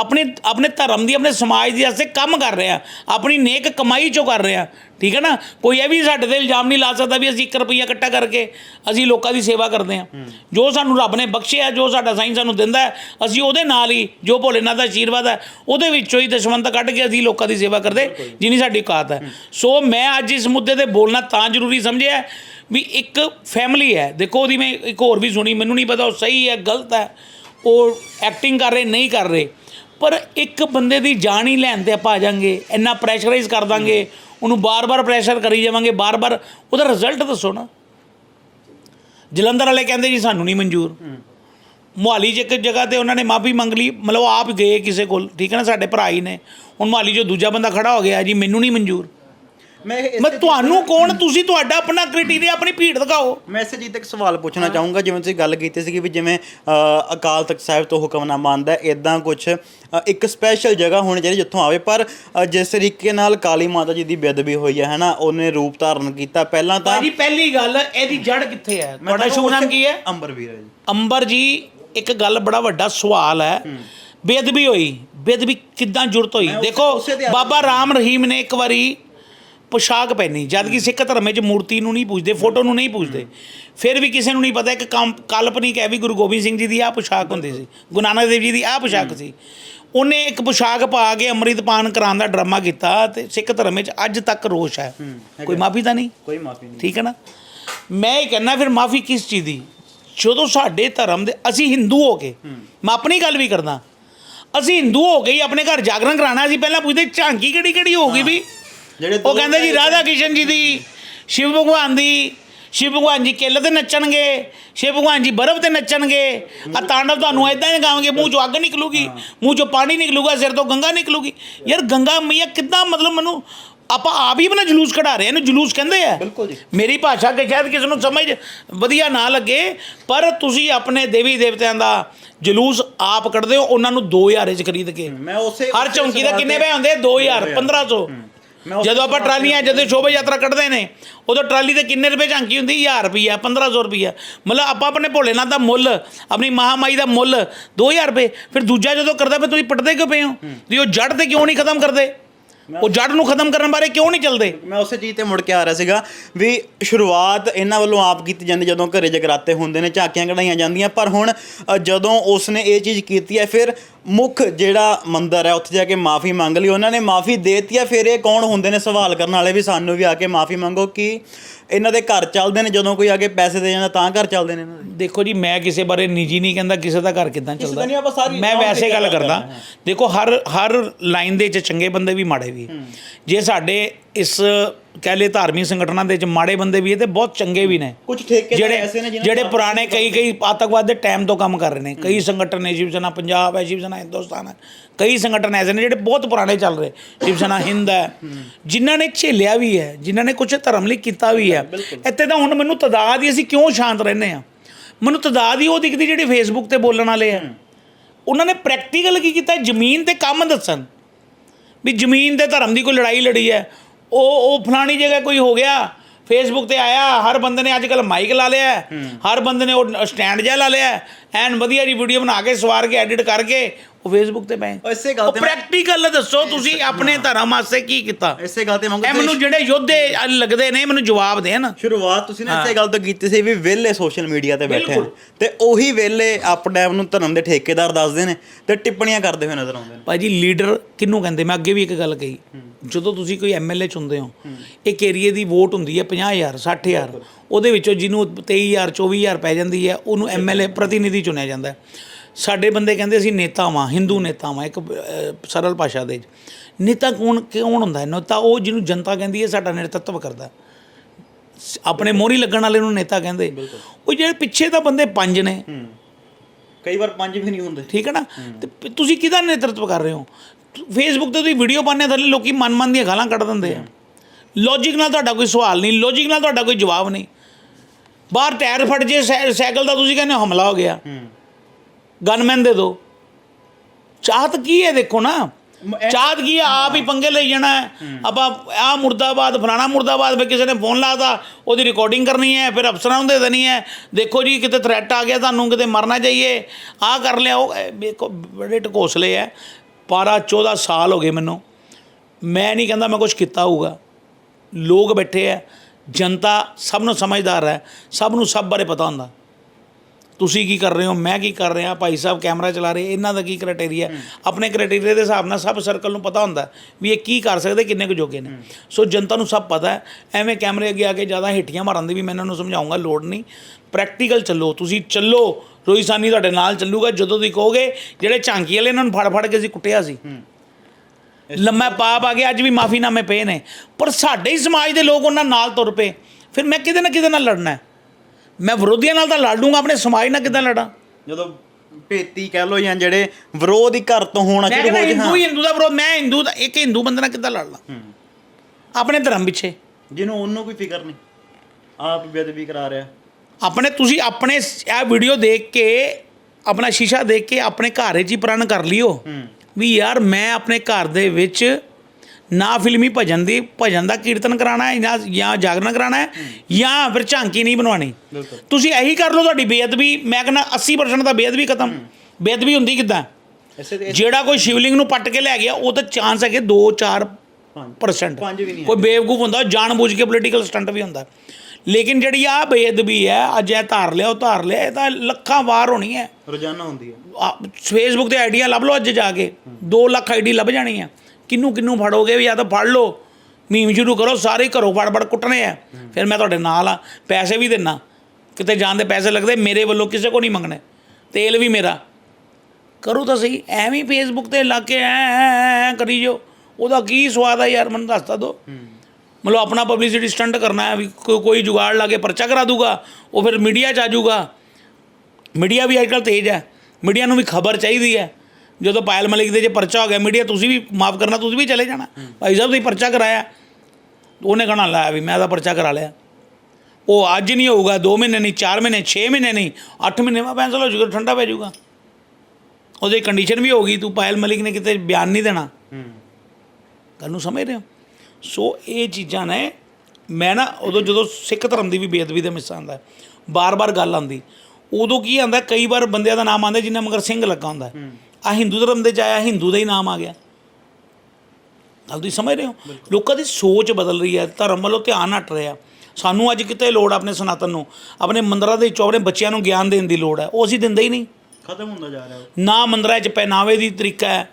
ਆਪਣੇ ਆਪਣੇ ਧਰਮ ਦੀ ਆਪਣੇ ਸਮਾਜ ਦੀ ਵਾਸਤੇ ਕੰਮ ਕਰ ਰਹੇ ਆ। ਆਪਣੀ ਨੇਕ ਕਮਾਈ ਚੋਂ ਕਰ ਰਹੇ ਆ। ਠੀਕ ਹੈ ਨਾ? ਕੋਈ ਇਹ ਵੀ ਸਾਡੇ ਤੇ ਇਲਜ਼ਾਮ ਨਹੀਂ ਲਾ ਸਕਦਾ ਵੀ ਅਸੀਂ 1 ਰੁਪਈਆ ਇਕੱਠਾ ਕਰਕੇ ਅਸੀਂ ਲੋਕਾਂ ਦੀ ਸੇਵਾ ਕਰਦੇ ਆ। ਜੋ ਸਾਨੂੰ ਰੱਬ ਨੇ ਬਖਸ਼ਿਆ ਜੋ ਸਾਡਾ ਸਾਈਂ ਸਾਨੂੰ ਦਿੰਦਾ ਅਸੀਂ ਉਹਦੇ ਨਾਲ ਹੀ ਜੋ ਭੋਲੇਨਾਥ ਦਾ ਆਸ਼ੀਰਵਾਦ ਹੈ ਉਹਦੇ ਵਿੱਚੋਂ ਹੀ ਦਸ਼ਮੰਤ ਕੱਢ ਕੇ ਅਸੀਂ ਲੋਕਾਂ ਦੀ ਸੇਵਾ ਕਰਦੇ ਜਿੰਨੀ ਸਾਡੀ ਔਕਾਤ ਹੈ। ਸੋ ਮੈਂ ਅੱਜ ਇਸ ਮੁੱਦੇ ਤੇ ਬੋਲਣਾ ਤਾਂ ਜ਼ਰੂਰੀ ਸਮਝਿਆ ਵੀ ਇੱਕ ਫੈਮਿਲੀ ਹੈ। ਦੇਖੋ ਉਹਦੀ ਮੈਂ ਇੱਕ ਹੋਰ ਵੀ ਸੁਣੀ ਮੈਨੂੰ ਨਹੀਂ ਪਤਾ ਉਹ ਸਹੀ ਹੈ ਗਲਤ ਹੈ ਉਹ ਐਕਟਿੰਗ ਕਰ ਰਹੇ ਨਹੀਂ ਕਰ ਰਹੇ। ਪਰ ਇੱਕ ਬੰਦੇ ਦੀ ਜਾਨ ਹੀ ਲੈਣ ਤੇ ਆਪਾਂ ਆ ਜਾਾਂਗੇ ਇੰਨਾ ਪ੍ਰੈਸ਼ਰਾਈਜ਼ ਕਰ ਦਾਂਗੇ ਉਹਨੂੰ ਬਾਰ-ਬਾਰ ਪ੍ਰੈਸ਼ਰ ਕਰੀ ਜਾਵਾਂਗੇ ਬਾਰ-ਬਾਰ ਉਹਦਾ ਰਿਜ਼ਲਟ ਦੱਸੋ ਨਾ। ਜਲੰਧਰ ਵਾਲੇ ਕਹਿੰਦੇ ਜੀ ਸਾਨੂੰ ਨਹੀਂ ਮਨਜ਼ੂਰ। ਮੁਹਾਲੀ 'ਚ ਇੱਕ ਜਗ੍ਹਾ ਤੇ ਉਹਨਾਂ ਨੇ ਮਾਫੀ ਮੰਗ ਲਈ ਮਤਲਬ ਆਪ ਗਏ ਕਿਸੇ ਕੋਲ ਠੀਕ ਹੈ ਨਾ ਸਾਡੇ ਭਰਾ ਹੀ ਨੇ। ਹੁਣ ਮੁਹਾਲੀ 'ਚੋਂ ਦੂਜਾ ਬੰਦਾ ਖੜਾ ਹੋ ਗਿਆ ਜੀ ਮੈਨੂੰ ਨਹੀਂ ਮਨਜ਼ੂਰ। ਮੈਂ ਤੁਹਾਨੂੰ ਕੌਣ? ਤੁਸੀਂ ਤੁਹਾਡਾ ਆਪਣਾ ਕ੍ਰਾਈਟੇਰੀਆ ਆਪਣੀ ਭੀੜ ਦਿਖਾਓ। ਮੈਂ ਇਸੇ ਚੀਜ਼ ਤੇ ਇੱਕ ਸਵਾਲ ਪੁੱਛਣਾ ਚਾਹੂੰਗਾ ਜਿਵੇਂ ਤੁਸੀਂ ਗੱਲ ਕੀਤੀ ਸੀ ਕਿ ਵੀ ਜਿਵੇਂ ਅ, ਅਕਾਲ ਤਖਤ ਸਾਹਿਬ ਤੋਂ ਹੁਕਮਨਾਮਾ ਆਉਂਦਾ ਇਦਾਂ ਕੁਝ ਇੱਕ ਸਪੈਸ਼ਲ ਜਗ੍ਹਾ ਹੋਣੀ ਚਾਹੀਦੀ ਜਿੱਥੋਂ ਆਵੇ ਪਰ ਅ, ਜਿਸ ਤਰੀਕੇ ਨਾਲ ਕਾਲੀ ਮਾਤਾ ਜੀ ਦੀ ਬੇਅਦਬੀ ਹੋਈ ਹੈ ਹਨਾ ਉਹਨੇ ਰੂਪ ਧਾਰਨ ਕੀਤਾ ਪਹਿਲਾਂ ਤਾਂ ਭਾਜੀ ਪਹਿਲੀ ਗੱਲ ਇਹਦੀ ਜੜ ਕਿੱਥੇ ਹੈ? ਤੁਹਾਡਾ ਸ਼ੁਭ ਨਾਮ ਕੀ ਹੈ? ਅੰਬਰਵੀਰ ਹੈ ਜੀ। ਅੰਬਰ ਜੀ ਇੱਕ ਗੱਲ ਬੜਾ ਵੱਡਾ ਸਵਾਲ ਹੈ। ਬੇਅਦਬੀ ਹੋਈ। ਬੇਅਦਬੀ ਕਿੱਦਾਂ ਜੁਰਤ ਹੋਈ? ਦੇਖੋ ਉਸੇ ਤੇ ਆ- ਬਾਬਾ ਰਾਮ ਰਹੀਮ ਨੇ ਇੱਕ ਵਾਰੀ ਪੋਸ਼ਾਕ ਪਹਿਨੀ ਜਦ ਕਿ ਸਿੱਖ ਧਰਮ ਵਿੱਚ ਮੂਰਤੀ ਨੂੰ ਨਹੀਂ ਪੂਜਦੇ ਫੋਟੋ ਨੂੰ ਨਹੀਂ ਪੂਜਦੇ। ਫਿਰ ਵੀ ਕਿਸੇ ਨੂੰ ਨਹੀਂ ਪਤਾ ਇੱਕ ਕੰਮ- ਕਾਲਪਨਿਕ ਹੈ ਵੀ ਗੁਰੂ ਗੋਬਿੰਦ ਸਿੰਘ ਜੀ ਦੀ ਆਹ ਪੋਸ਼ਾਕ ਹੁੰਦੀ ਸੀ ਗੁਰੂ ਨਾਨਕ ਦੇਵ ਜੀ ਦੀ ਆਹ ਪੋਸ਼ਾਕ ਸੀ। ਉਹਨੇ ਇੱਕ ਪੋਸ਼ਾਕ ਪਾ ਕੇ ਅੰਮ੍ਰਿਤਪਾਨ ਕਰਾਉਣ ਦਾ ਡਰਾਮਾ ਕੀਤਾ ਤੇ ਸਿੱਖ ਧਰਮ ਵਿੱਚ ਅੱਜ ਤੱਕ ਰੋਸ਼ ਹੈ। ਕੋਈ ਮਾਫੀ ਤਾਂ ਨਹੀਂ? ਕੋਈ ਮਾਫੀ ਨਹੀਂ। ਠੀਕ ਹੈ ਨਾ? ਮੈਂ ਇਹ ਕਹਿੰਦਾ ਫਿਰ ਮਾਫੀ ਕਿਸ ਚੀਜ਼ ਦੀ? ਜਦੋਂ ਸਾਡੇ ਧਰਮ ਦੇ ਅਸੀਂ ਹਿੰਦੂ ਹੋ ਕੇ ਮੈਂ ਆਪਣੀ ਗੱਲ ਵੀ ਕਰਦਾ। ਅਸੀਂ ਹਿੰਦੂ ਹੋ ਕੇ ਹੀ ਆਪਣੇ ਘਰ ਜਾਗਰਣ ਕਰਾਣਾ ਅਸੀਂ ਪਹਿਲਾਂ ਪੁੱਛਦੇ ਝਾਂਕੀ ਕਿਹੜੀ ਕਿਹੜੀ ਹੋਊਗੀ ਵੀ? ਜਿਹੜੇ ਉਹ ਕਹਿੰਦੇ ਜੀ ਰਾਧਾ ਕ੍ਰਿਸ਼ਨ ਜੀ ਦੀ ਸ਼ਿਵ ਭਗਵਾਨ ਦੀ ਸ਼ਿਵ ਭਗਵਾਨ ਜੀ ਕਿੱਲ ਤੇ ਨੱਚਣਗੇ ਸ਼ਿਵ ਭਗਵਾਨ ਜੀ ਬਰਫ਼ ਤੇ ਨੱਚਣਗੇ ਆ ਤਾਂਡਵ ਤੁਹਾਨੂੰ ਐਦਾਂ ਹੀ ਗਾਵਾਂਗੇ ਮੂੰਹ ਚੋਂ ਅੱਗ ਨਿਕਲੂਗੀ ਮੂੰਹ ਚੋਂ ਪਾਣੀ ਨਿਕਲੂਗਾ ਸਿਰ ਤੋਂ ਗੰਗਾ ਨਿਕਲੂਗੀ। ਯਾਰ ਗੰਗਾ ਮਈਆ ਕਿੱਦਾਂ ਮਤਲਬ ਮੈਨੂੰ ਆਪਾਂ ਆਪ ਹੀ ਆਪਣਾ ਜਲੂਸ ਕਢਾ ਰਹੇ ਇਹਨੂੰ ਜਲੂਸ ਕਹਿੰਦੇ ਆ। ਬਿਲਕੁਲ ਜੀ। ਮੇਰੀ ਭਾਸ਼ਾ ਕਿ ਸ਼ਾਇਦ ਕਿਸੇ ਨੂੰ ਸਮਝ ਵਧੀਆ ਨਾ ਲੱਗੇ ਪਰ ਤੁਸੀਂ ਆਪਣੇ ਦੇਵੀ ਦੇਵਤਿਆਂ ਦਾ ਜਲੂਸ ਆਪ ਕੱਢਦੇ ਹੋ ਉਹਨਾਂ ਨੂੰ 2000 ਚ ਖਰੀਦ ਕੇ। ਮੈਂ ਉਸੇ ਹਰ ਚੌਂਕੀ ਦਾ ਕਿੰਨੇ ਪੈਸੇ ਹੁੰਦੇ? 2000 1500 ਮੈਂ ਉਸ ਜਦੋਂ ਆਪਾਂ ਟਰਾਲੀਆਂ ਜਦੋਂ ਸ਼ੋਭਾ ਯਾਤਰਾ ਕੱਢਦੇ ਨੇ ਉਦੋਂ ਟਰਾਲੀ ਤੇ ਕਿੰਨੇ ਰੁਪਏ ਝਾਂਕੀ ਹੁੰਦੀ? 1000 ਰੁਪਈਆ 1500 ਰੁਪਈਆ ਮਤਲਬ ਆਪਾਂ ਆਪਣੇ ਭੋਲੇਨਾਥ ਦਾ ਮੁੱਲ ਆਪਣੀ ਮਹਾਮਾਈ ਦਾ ਮੁੱਲ 2000 ਰੁਪਏ। ਫਿਰ ਦੂਜਾ ਜਦੋਂ ਕਰਦਾ ਫਿਰ ਤੁਸੀਂ ਪਟਦੇ ਕਿਉਂ ਪਏ ਹੋ? ਤੁਸੀਂ ਉਹ ਜੜ ਤੇ ਕਿਉਂ ਨਹੀਂ ਖਤਮ ਕਰਦੇ? ਉਹ ਜੜ ਨੂੰ ਖਤਮ ਕਰਨ ਬਾਰੇ ਕਿਉਂ ਨਹੀਂ ਚੱਲਦੇ? ਮੈਂ ਉਸੇ ਚੀਜ਼ ਤੇ ਮੁੜ ਕੇ ਆ ਰਿਹਾ ਸੀਗਾ ਵੀ ਸ਼ੁਰੂਆਤ ਇਹਨਾਂ ਵੱਲੋਂ ਆਪ ਕੀਤੀ ਜਾਂਦੀ ਜਦੋਂ ਘਰੇ ਜਗਰਾਤੇ ਹੁੰਦੇ ਨੇ ਝਾਕੀਆਂ ਕਢਾਈਆਂ ਜਾਂਦੀਆਂ ਪਰ ਹੁਣ ਅ, ਜਦੋਂ ਉਸਨੇ ਇਹ ਚੀਜ਼ ਕੀਤੀ ਹੈ ਫਿਰ ਮੁੱਖ ਜਿਹੜਾ ਮੰਦਰ ਹੈ ਉੱਥੇ ਜਾ ਕੇ ਮਾਫੀ ਮੰਗ ਲਈ। ਉਹਨਾਂ ਨੇ ਮਾਫੀ ਦੇਤੀ ਹੈ ਫਿਰ ਇਹ ਕੌਣ ਹੁੰਦੇ ਨੇ ਸਵਾਲ ਕਰਨ ਵਾਲੇ ਵੀ ਸਾਨੂੰ ਵੀ ਆ ਕੇ ਮਾਫੀ ਮੰਗੋ ਕਿ ਇਹਨਾਂ ਦੇ ਘਰ ਚੱਲਦੇ ਨੇ ਜਦੋਂ ਕੋਈ ਆ ਕੇ ਪੈਸੇ ਦੇ ਜਾਂਦਾ ਤਾਂ ਘਰ ਚੱਲਦੇ ਨੇ ਇਹਨਾਂ ਦੇ। ਦੇਖੋ ਜੀ ਮੈਂ ਕਿਸੇ ਬਾਰੇ ਨਿੱਜੀ ਨਹੀਂ ਕਹਿੰਦਾ ਕਿਸੇ ਦਾ ਘਰ ਕਿਦਾਂ ਚੱਲਦਾ। ਨਹੀਂ, ਆਪਾਂ ਸਾਰੀ ਮੈਂ ਵੈਸੇ ਗੱਲ ਕਰਦਾ। ਦੇਖੋ ਹਰ ਹਰ ਲਾਈਨ ਦੇ ਵਿੱਚ ਚੰਗੇ ਬੰਦੇ ਵੀ ਮਾੜੇ ਵੀ। ਜੇ ਸਾਡੇ ਇਸ ਕਹਿ ਲਏ ਧਾਰਮਿਕ ਸੰਗਠਨਾਂ ਦੇ ਵਿੱਚ ਮਾੜੇ ਬੰਦੇ ਵੀ ਹੈ ਤੇ ਬਹੁਤ ਚੰਗੇ ਵੀ ਨੇ। ਕੁਝ ਠੇਕੇਦਾਰ ਜਿਹੜੇ ਐਸੇ ਨੇ ਜਿਨ੍ਹਾਂ ਜਿਹੜੇ ਪੁਰਾਣੇ ਕਈ ਕਈ ਆਤੰਕਵਾਦ ਦੇ ਟਾਈਮ ਤੋਂ ਕੰਮ ਕਰ ਰਹੇ ਨੇ। ਕਈ ਸੰਗਠਨ ਨੇ ਸ਼ਿਵ ਸੈਨਾ ਪੰਜਾਬ ਹੈ ਸ਼ਿਵ ਸੈਨਾ ਹਿੰਦੁਸਤਾਨ ਹੈ। ਕਈ ਸੰਗਠਨ ਐਸੇ ਨੇ ਜਿਹੜੇ ਬਹੁਤ ਪੁਰਾਣੇ ਚੱਲ ਰਹੇ। ਸ਼ਿਵ ਸੈਨਾ ਹਿੰਦ ਹੈ। ਜਿਨ੍ਹਾਂ ਨੇ ਝੇਲਿਆ ਵੀ ਹੈ ਜਿਨ੍ਹਾਂ ਨੇ ਕੁਝ ਧਰਮ ਲਈ ਕੀਤਾ ਵੀ ਹੈ। ਇੱਥੇ ਤਾਂ ਹੁਣ ਮੈਨੂੰ ਤਦਾਦ ਹੀ ਅਸੀਂ ਕਿਉਂ ਸ਼ਾਂਤ ਰਹਿੰਦੇ ਆ ਮੈਨੂੰ ਤਦਾਦ ਹੀ ਉਹ ਦਿਖਦੀ ਜਿਹੜੀ ਫੇਸਬੁੱਕ ਤੇ ਬੋਲਣ ਵਾਲੇ ਆ। ਉਹਨਾਂ ਨੇ ਪ੍ਰੈਕਟੀਕਲ ਕੀ ਕੀਤਾ? ਜ਼ਮੀਨ ਤੇ ਕੰਮ ਦੱਸਣ। ਵੀ ਜ਼ਮੀਨ ਤੇ ਧਰਮ ਦੀ ਕੋਈ ਲੜਾਈ ਲੜੀ ਹੈ। ਉਹ ਉਹ ਫਲਾਣੀ ਜਗ੍ਹਾ ਕੋਈ ਹੋ ਗਿਆ ਫੇਸਬੁੱਕ ਤੇ ਆਇਆ ਹਰ ਬੰਦੇ ਨੇ ਅੱਜ ਕੱਲ ਮਾਈਕ ਲਾ ਲਿਆ ਹਰ ਬੰਦੇ ਨੇ ਉਹ ਸਟੈਂਡ ਜਿਹਾ ਲਾ ਲਿਆ ਐਨ ਵਧੀਆ ਜੀ ਵੀਡੀਓ ਬਣਾ ਕੇ ਸਵਾਰ ਕੇ ਐਡਿਟ ਕਰਕੇ ਉਹ ਫੇਸਬੁੱਕ ਤੇ ਪਏ ਇਸੇ ਗੱਲ ਤੇ ਪ੍ਰੈਕਟੀਕਲ ਦੱਸੋ ਤੁਸੀਂ ਆਪਣੇ ਧਰਮ ਵਾਸਤੇ ਕੀ ਕੀਤਾ। ਇਸੇ ਗੱਲ ਤੇ ਮੰਗੋ ਮੈਨੂੰ ਜਿਹੜੇ ਯੋਧੇ ਲੱਗਦੇ ਨੇ ਮੈਨੂੰ ਜਵਾਬ ਦੇਣ। ਸ਼ੁਰੂਆਤ ਤੁਸੀਂ ਨੇ ਇਸੇ ਗੱਲ ਤੋਂ ਕੀਤੀ ਸੀ ਵੀ ਵਿਹਲੇ ਸੋਸ਼ਲ ਮੀਡੀਆ ਤੇ ਬੈਠੇ ਨੇ। ਤੇ ਉਹੀ ਵਿਹਲੇ ਆਪਣੇ ਆਪ ਨੂੰ ਧਰਮ ਦੇ ਠੇਕੇਦਾਰ ਦੱਸਦੇ ਨੇ ਤੇ ਟਿੱਪਣੀਆਂ ਕਰਦੇ ਹੋਏ ਨਜ਼ਰ ਆਉਂਦੇ ਨੇ। ਭਾਜੀ ਲੀਡਰ ਕਿਹਨੂੰ ਕਹਿੰਦੇ? ਮੈਂ ਅੱਗੇ ਵੀ ਇੱਕ ਗੱਲ ਕਹੀ। ਜਦੋਂ ਤੁਸੀਂ ਕੋਈ ਐਮਐਲਏ ਚੁਣਦੇ ਹੋ ਇੱਕ ਏਰੀਏ ਦੀ ਵੋਟ ਹੁੰਦੀ ਹੈ 50000 60000 ਉਹਦੇ ਵਿੱਚੋਂ ਜਿਹਨੂੰ 23000 24000 ਪੈ ਜਾਂਦੀ ਹੈ ਉਹਨੂੰ ਐਮਐਲਏ ਪ੍ਰਤੀਨਿਧੀ ਚੁਣਿਆ ਜਾਂਦਾ ਹੈ। ਸਾਡੇ ਬੰਦੇ ਕਹਿੰਦੇ ਅਸੀਂ ਨੇਤਾ ਵਾਂ ਹਿੰਦੂ ਨੇਤਾ ਵਾਂ ਇੱਕ ਸਰਲ ਭਾਸ਼ਾ ਦੇ। ਨੇਤਾ ਕੌਣ ਕੌਣ ਹੁੰਦਾ ਹੈ? ਨੇਤਾ ਉਹ ਜਿਹਨੂੰ ਜਨਤਾ ਕਹਿੰਦੀ ਹੈ ਸਾਡਾ ਨੇਤਰਤਵ ਕਰਦਾ ਆਪਣੇ ਮੋਹਰੀ ਲੱਗਣ ਵਾਲੇ ਨੂੰ ਨੇਤਾ ਕਹਿੰਦੇ। ਉਹ ਜਿਹੜੇ ਪਿੱਛੇ ਤਾਂ ਬੰਦੇ ਪੰਜ ਨੇ। ਕਈ ਵਾਰ ਪੰਜ ਵੀ ਨਹੀਂ ਹੁੰਦੇ। ਠੀਕ ਹੈ ਨਾ? ਤੇ ਤੁਸੀਂ ਕਿਹਦਾ ਨੇਤਰਤਵ ਕਰ ਰਹੇ ਹੋ? ਫੇਸਬੁੱਕ ਤੇ ਤੁਸੀਂ ਵੀਡੀਓ ਪਾਉਂਦੇ ਥੱਲੇ ਲੋਕੀ ਮਨ ਮਨ ਦੀਆਂ ਗਾਲਾਂ ਕੱਢ ਦਿੰਦੇ ਆ। ਲੌਜੀਕ ਨਾਲ ਤੁਹਾਡਾ ਕੋਈ ਸਵਾਲ ਨਹੀਂ ਲੌਜੀਕ ਨਾਲ ਤੁਹਾਡਾ ਕੋਈ ਜਵਾਬ ਨਹੀਂ। ਬਾਹਰ ਟਾਇਰ ਫਟ ਜੇ ਸਾਈ- ਸਾਈਕਲ ਦਾ ਤੁਸੀਂ ਕਹਿੰਦੇ ਹਮਲਾ ਹੋ ਗਿਆ। ਗਨਮੈਨ ਦੇ ਦਿਓ ਚਾਹਤ ਕੀ ਹੈ ਦੇਖੋ ਨਾ? ਚਾਹਤ ਕੀ ਹੈ? ਆਪ ਹੀ ਪੰਗੇ ਲਈ ਜਾਣਾ ਹੈ। ਆਪਾਂ ਆ ਮੁਰਦਾਬਾਦ ਫਲਾਣਾ ਮੁਰਦਾਬਾਦ ਫਿਰ ਕਿਸੇ ਨੇ ਫੋਨ ਲਾਤਾ ਉਹਦੀ ਰਿਕਾਰਡਿੰਗ ਕਰਨੀ ਹੈ ਫਿਰ ਅਫਸਰਾਂ ਨੂੰ ਦੇ ਦੇਣੀ ਹੈ। ਦੇਖੋ ਜੀ ਕਿਤੇ ਥ੍ਰੈਟ ਆ ਗਿਆ ਤੁਹਾਨੂੰ ਕਿਤੇ ਮਰਨਾ ਚਾਹੀਏ ਆ ਕਰ ਲਿਆ ਉਹ ਬੜੇ ਟਕੋਸਲੇ ਹੈ। 12 14 ਸਾਲ ਹੋ ਗਏ ਮੈਨੂੰ। ਮੈਂ ਨਹੀਂ ਕਹਿੰਦਾ ਮੈਂ ਕੁਝ ਕੀਤਾ ਹੋਊਗਾ। ਲੋਕ ਬੈਠੇ ਹੈ ਜਨਤਾ ਸਭ ਨੂੰ ਸਮਝਦਾਰ ਹੈ ਸਭ ਨੂੰ ਸਭ ਬਾਰੇ ਪਤਾ ਹੁੰਦਾ। ਤੁਸੀਂ ਕੀ ਕਰ ਰਹੇ ਹੋ? ਮੈਂ ਕੀ ਕਰ ਰਿਹਾ? ਭਾਈ ਸਾਹਿਬ ਕੈਮਰਾ ਚਲਾ ਰਹੇ ਇਹਨਾਂ ਦਾ ਕੀ ਕ੍ਰਾਈਟੇਰੀਆ ਆਪਣੇ ਕ੍ਰਾਈਟੇਰੀਆ ਦੇ ਹਿਸਾਬ ਨਾਲ ਸਭ ਸਰਕਲ ਨੂੰ ਪਤਾ ਹੁੰਦਾ ਵੀ ਇਹ ਕੀ ਕਰ ਸਕਦੇ ਕਿੰਨੇ ਕੁ ਜੋਗੇ ਨੇ। ਸੋ ਜਨਤਾ ਨੂੰ ਸਭ ਪਤਾ ਹੈ। ਐਵੇਂ ਕੈਮਰੇ ਅੱਗੇ ਆ ਕੇ ਜ਼ਿਆਦਾ ਹਿੱਟੀਆਂ ਮਾਰਨ ਦੀ ਵੀ ਮੈਂ ਇਹਨਾਂ ਨੂੰ ਸਮਝਾਉਂਗਾ ਲੋੜ ਨਹੀਂ। ਪ੍ਰੈਕਟੀਕਲ ਚੱਲੋ ਤੁਸੀਂ ਚੱਲੋ। ਰੋਈ ਸਾਨੀ ਤੁਹਾਡੇ ਨਾਲ ਚੱਲੂਗਾ ਜਦੋਂ ਤੁਸੀਂ ਕਹੋਗੇ ਜਿਹੜੇ ਝਾਂਕੀ ਵਾਲੇ ਇਹਨਾਂ ਨੂੰ ਫੜ ਫੜ ਕੇ ਅਸੀਂ ਕੁੱਟਿਆ ਸੀ। ਲੰਮਾ ਪਾਪ ਆ ਗਿਆ ਅੱਜ ਵੀ ਮਾਫੀਨਾਮੇ ਪਏ ਨੇ। ਪਰ ਸਾਡੇ ਹੀ ਸਮਾਜ ਦੇ ਲੋਕ ਉਹਨਾਂ ਨਾਲ ਤੁਰ ਪਏ। ਫਿਰ ਮੈਂ ਕਿਹਦੇ ਨਾ ਕਿਹਦੇ ਨਾਲ ਲੜਨਾ ਹੈ? ਮੈਂ ਵਿਰੋਧੀਆਂ ਨਾਲ ਤਾਂ ਲੜ ਲੂੰਗਾ ਆਪਣੇ ਸਮਾਜ ਨਾਲ ਕਿੱਦਾਂ ਲੜਾਂ? ਜਦੋਂ ਭੇਤੀ ਕਹਿ ਲੋ ਜਾਂ ਜਿਹੜੇ ਵਿਰੋਧ ਹੀ ਘਰ ਤੋਂ ਹੋਣਾ ਮੈਂ ਸ਼ੁਰੂ ਕਹਿੰਦਾ ਹੋ ਹਿੰਦੂ ਜਾਣ ਹੀ ਹਿੰਦੂ ਦਾ ਵਿਰੋਧ ਮੈਂ ਹਿੰਦੂ ਦਾ ਇੱਕ ਹਿੰਦੂ ਬੰਦੇ ਨਾਲ ਕਿੱਦਾਂ ਲੜਨਾ ਆਪਣੇ ਧਰਮ ਪਿੱਛੇ। ਜਿਹਨੂੰ ਉਹਨੂੰ ਕੋਈ ਫਿਕਰ ਨਹੀਂ। ਆਪ ਬੇਅਦਬੀ ਕਰਾ ਰਿਹਾ। ਆਪਣੇ ਤੁਸੀਂ ਆਪਣੇ ਇਹ ਵੀਡੀਓ ਦੇਖ ਕੇ ਆਪਣਾ ਸ਼ੀਸ਼ਾ ਦੇਖ ਕੇ ਆਪਣੇ ਘਰ 'ਚ ਹੀ ਪ੍ਰਣ ਕਰ ਲਿਓ। ਵੀ ਯਾਰ ਮੈਂ ਆਪਣੇ ਘਰ ਦੇ ਵਿੱਚ ਨਾ ਫਿਲਮੀ ਭਜਨ ਦੀ ਭਜਨ ਦਾ ਕੀਰਤਨ ਕਰਾਣਾ ਹੈ ਜਾਂ ਜਾਂ ਜਾਗਰਣ ਕਰਾਣਾ ਹੈ ਜਾਂ ਫਿਰ ਝਾਂਕੀ ਨਹੀਂ ਬਣਵਾਣੀ ਤੁਸੀਂ ਇਹੀ ਕਰ ਲਓ ਤੁਹਾਡੀ ਬੇਅਦਬੀ ਮੈਂ ਕਹਿੰਦਾ 80% ਦਾ ਬੇਅਦਬੀ ਖਤਮ। ਬੇਅਦਬੀ ਹੁੰਦੀ ਕਿੱਦਾਂ? ਜਿਹੜਾ ਕੋਈ ਸ਼ਿਵਲਿੰਗ ਨੂੰ ਪੱਟ ਕੇ ਲੈ ਗਿਆ ਉਹ ਤਾਂ ਚਾਂਸ ਹੈਗੇ 2-4 ਪਰਸੈਂਟ ਪੰਜ। ਵੀ ਨਹੀਂ ਕੋਈ ਬੇਵਕੂਫ ਹੁੰਦਾ ਜਾਣਬੁੱਝ ਕੇ ਪੋਲੀਟੀਕਲ ਸਟੰਟ ਵੀ ਹੁੰਦਾ। ਲੇਕਿਨ ਜਿਹੜੀ ਆ ਬੇਅਦਬੀ ਹੈ ਅੱਜ ਇਹ ਧਾਰ ਲਿਆ ਉਹ ਧਾਰ ਲਿਆ ਇਹ ਤਾਂ ਲੱਖਾਂ ਵਾਰ ਹੋਣੀ ਹੈ। ਰੋਜ਼ਾਨਾ ਹੁੰਦੀ ਹੈ। ਫੇਸਬੁੱਕ ਤੇ ਆਈਡੀਆਂ ਲੱਭ ਲਓ ਅੱਜ ਜਾ ਕੇ। 2 ਲੱਖ ਆਈਡੀ ਲੱਭ ਜਾਣੀ ਆ ਕਿੰਨੂੰ ਕਿੰਨੂੰ ਫੜੋਗੇ ਵੀ ਜਾਂ ਤਾਂ ਫੜ ਲਓ। ਮੀਮ ਸ਼ੁਰੂ ਕਰੋ, ਸਾਰੇ ਘਰੋਂ ਫੜ ਫੜ ਕੁੱਟਣੇ ਆ। ਫਿਰ ਮੈਂ ਤੁਹਾਡੇ ਨਾਲ ਆ, ਪੈਸੇ ਵੀ ਦੇਣਾ ਕਿਤੇ ਜਾਣ ਦੇ ਪੈਸੇ ਲੱਗਦੇ, ਮੇਰੇ ਵੱਲੋਂ ਕਿਸੇ ਕੋ ਨਹੀਂ ਮੰਗਣੇ। ਤੇਲ ਵੀ ਮੇਰਾ। ਕਰੋ ਤਾਂ ਸਹੀ, ਐਵੇਂ ਹੀ ਫੇਸਬੁੱਕ ਤੇ ਲਾ ਕੇ ਐ ਕਰੀ ਜੋ ਉਹਦਾ ਕੀ ਸਵਾਦ ਆ ਯਾਰ, ਮੈਨੂੰ ਦੱਸਤਾ ਦੋ। ਮਤਲਬ ਆਪਣਾ ਪਬਲਿਸਿਟੀ ਸਟੰਟ ਕਰਨਾ ਹੈ, ਵੀ ਕੋਈ ਜੁਗਾੜ ਲਾ ਕੇ ਪਰਚਾ ਕਰਾ ਦੂਗਾ, ਉਹ ਫਿਰ ਮੀਡੀਆ 'ਚ ਆ ਜਾਊਗਾ ਮੀਡੀਆ ਵੀ ਅੱਜਕੱਲ ਤੇਜ਼ ਹੈ। ਮੀਡੀਆ ਨੂੰ ਵੀ ਖਬਰ ਚਾਹੀਦੀ ਹੈ। ਜਦੋਂ ਪਾਇਲ ਮਲਿਕ ਦੇ ਜੇ ਪਰਚਾ ਹੋ ਗਿਆ ਮੀਡੀਆ ਤੁਸੀਂ ਵੀ ਮਾਫ ਕਰਨਾ ਤੁਸੀਂ ਵੀ ਚਲੇ ਜਾਣਾ। ਭਾਈ ਸਾਹਿਬ ਤੁਸੀਂ ਪਰਚਾ ਕਰਾਇਆ। ਉਹਨੇ ਕਹਣਾ ਲਾਇਆ ਵੀ ਮੈਂ ਤਾਂ ਪਰਚਾ ਕਰਾ ਲਿਆ। ਉਹ ਅੱਜ ਨਹੀਂ ਹੋਊਗਾ 2 ਮਹੀਨੇ ਨਹੀਂ 4 ਮਹੀਨੇ 6 ਮਹੀਨੇ ਨਹੀਂ 8 ਮਹੀਨੇ ਬਾਅਦ ਫੈਸਲਾ ਹੋ ਜਾਊਗਾ ਠੰਡਾ ਪੈ ਜਾਊਗਾ। ਉਹਦੀ ਕੰਡੀਸ਼ਨ ਵੀ ਹੋਗੀ ਤੂੰ ਪਾਇਲ ਮਲਿਕ ਨੇ ਕਿਤੇ ਬਿਆਨ ਨਹੀਂ ਦੇਣਾ। ਹੂੰ। ਗੱਲ ਨੂੰ ਸਮਝ ਰਹੇ ਹੋ? ਸੋ ਇਹ ਚੀਜ਼ਾਂ ਨੇ ਮੈਂ ਨਾ ਉਦੋਂ ਜਦੋਂ ਸਿੱਖ ਧਰਮ ਦੀ ਵੀ ਬੇਅਦਬੀ ਦਾ ਮਿਸਾਂ ਆਉਂਦਾ ਬਾਰ-ਬਾਰ ਗੱਲ ਆਉਂਦੀ। ਉਦੋਂ ਕੀ ਆਉਂਦਾ ਕਈ ਵਾਰ ਬੰਦਿਆਂ ਦਾ ਨਾਮ ਆਉਂਦਾ ਜਿੰਨਾ ਮਗਰ ਸਿੰਘ ਲੱਗਾ ਹੁੰਦਾ ਆ ਹਿੰਦੂ ਧਰਮ ਦੇ ਚ ਆਇਆ ਹਿੰਦੂ ਦਾ ਹੀ ਨਾਮ ਆ ਗਿਆ। ਗੱਲ ਤੁਸੀਂ ਸਮਝ ਰਹੇ ਹੋ? ਲੋਕਾਂ ਦੀ ਸੋਚ ਬਦਲ ਰਹੀ ਹੈ ਧਰਮ ਵੱਲੋਂ ਧਿਆਨ ਹਟ ਰਿਹਾ ਸਾਨੂੰ ਅੱਜ ਕਿਤੇ ਲੋੜ ਆਪਣੇ ਸਨਾਤਨ ਨੂੰ ਆਪਣੇ ਮੰਦਰਾਂ ਦੇ ਵਿੱਚੋਂ ਆਪਣੇ ਬੱਚਿਆਂ ਨੂੰ ਗਿਆਨ ਦੇਣ ਦੀ ਲੋੜ ਹੈ। ਉਹ ਅਸੀਂ ਦਿੰਦੇ ਹੀ ਨਹੀਂ। ਖਤਮ ਹੁੰਦਾ ਜਾ ਰਿਹਾ ਨਾ ਮੰਦਰਾਂ 'ਚ ਪਹਿਨਾਵੇ ਦੀ ਤਰੀਕਾ ਹੈ।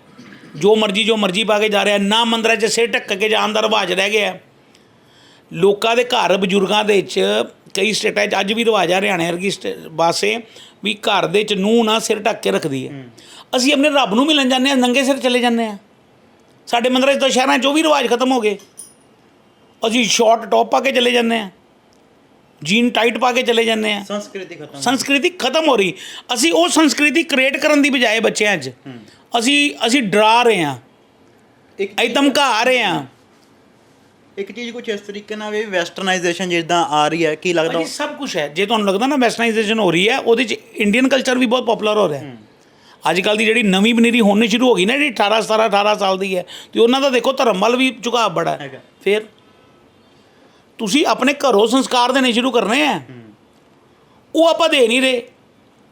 ਜੋ ਮਰਜ਼ੀ ਜੋ ਮਰਜ਼ੀ ਪਾ ਕੇ ਜਾ ਰਿਹਾ ਨਾ ਮੰਦਰਾਂ 'ਚ ਸਿਰ ਢੱਕ ਕੇ ਜਾਣ ਦਾ ਰਿਵਾਜ ਰਹਿ ਗਿਆ। ਲੋਕਾਂ ਦੇ ਘਰ ਬਜ਼ੁਰਗਾਂ ਦੇ ਵਿੱਚ ਕਈ ਸਟੇਟਾਂ 'ਚ ਅੱਜ ਵੀ ਰਿਵਾਜ ਆ ਹਰਿਆਣੇ ਵਰਗੀ ਪਾਸੇ ਵੀ ਘਰ ਦੇ 'ਚ ਨੂੰਹ ਨਾ ਸਿਰ ਢੱਕ ਕੇ ਰੱਖਦੀ ਹੈ। ਅਸੀਂ ਆਪਣੇ ਰੱਬ ਨੂੰ ਮਿਲਣ ਜਾਂਦੇ ਹਾਂ ਨੰਗੇ ਸਿਰ ਚਲੇ ਜਾਂਦੇ ਹਾਂ। ਸਾਡੇ ਮੰਦਰਾਂ 'ਚ ਤਾਂ ਸ਼ਹਿਰਾਂ 'ਚ ਉਹ ਵੀ ਰਿਵਾਜ ਖਤਮ ਹੋ ਗਏ। ਅਸੀਂ ਸ਼ਾਰਟ ਟੌਪ ਪਾ ਕੇ ਚਲੇ ਜਾਂਦੇ ਹਾਂ। ਜੀਨ ਟਾਈਟ ਪਾ ਕੇ ਚਲੇ ਜਾਂਦੇ ਹਾਂ। ਸੰਸਕ੍ਰਿਤੀ ਖਤਮ ਸੰਸਕ੍ਰਿਤੀ ਖਤਮ ਹੋ ਰਹੀ। ਅਸੀਂ ਉਹ ਸੰਸਕ੍ਰਿਤੀ ਕ੍ਰੀਏਟ ਕਰਨ ਦੀ ਬਜਾਏ ਬੱਚਿਆਂ 'ਚ ਅਸੀਂ ਅਸੀਂ ਡਰਾ ਰਹੇ ਹਾਂ। ਇੱਕ ਅਸੀਂ ਧਮਕਾ ਰਹੇ ਹਾਂ। ਇੱਕ ਚੀਜ਼ ਕੁਝ ਇਸ ਤਰੀਕੇ ਨਾਲ ਵੀ ਵੈਸਟਰਨਾਈਜੇਸ਼ਨ ਜਿੱਦਾਂ ਆ ਰਹੀ ਹੈ ਕੀ ਲੱਗਦਾ? ਭਾਜੀ ਸਭ ਕੁਝ ਹੈ। ਜੇ ਤੁਹਾਨੂੰ ਲੱਗਦਾ ਨਾ ਵੈਸਟਰਨਾਈਜੇਸ਼ਨ ਹੋ ਰਹੀ ਹੈ ਉਹਦੇ 'ਚ ਇੰਡੀਅਨ ਕਲਚਰ ਵੀ ਬਹੁਤ ਪਪੂਲਰ ਹੋ ਰਿਹਾ ਹੈ। ਅੱਜ ਕੱਲ ਦੀ ਜਿਹੜੀ ਨਵੀਂ ਬਨੀਰੀ ਹੋਣੀ ਸ਼ੁਰੂ ਹੋ ਗਈ ਨਾ ਜਿਹੜੀ 18 17 18 ਸਾਲ ਦੀ ਹੈ ਤੇ ਉਹਨਾਂ ਦਾ ਦੇਖੋ ਧਰਮ ਵੱਲ ਵੀ ਝੁਕਾਅ ਬੜਾ ਹੈ। ਹੈਗਾ। ਫਿਰ ਤੁਸੀਂ ਆਪਣੇ ਘਰੋਂ ਸੰਸਕਾਰ ਦੇਣੇ ਸ਼ੁਰੂ ਕਰਨੇ ਆ ਉਹ ਆਪਾਂ ਦੇ ਨਹੀਂ ਰਹੇ।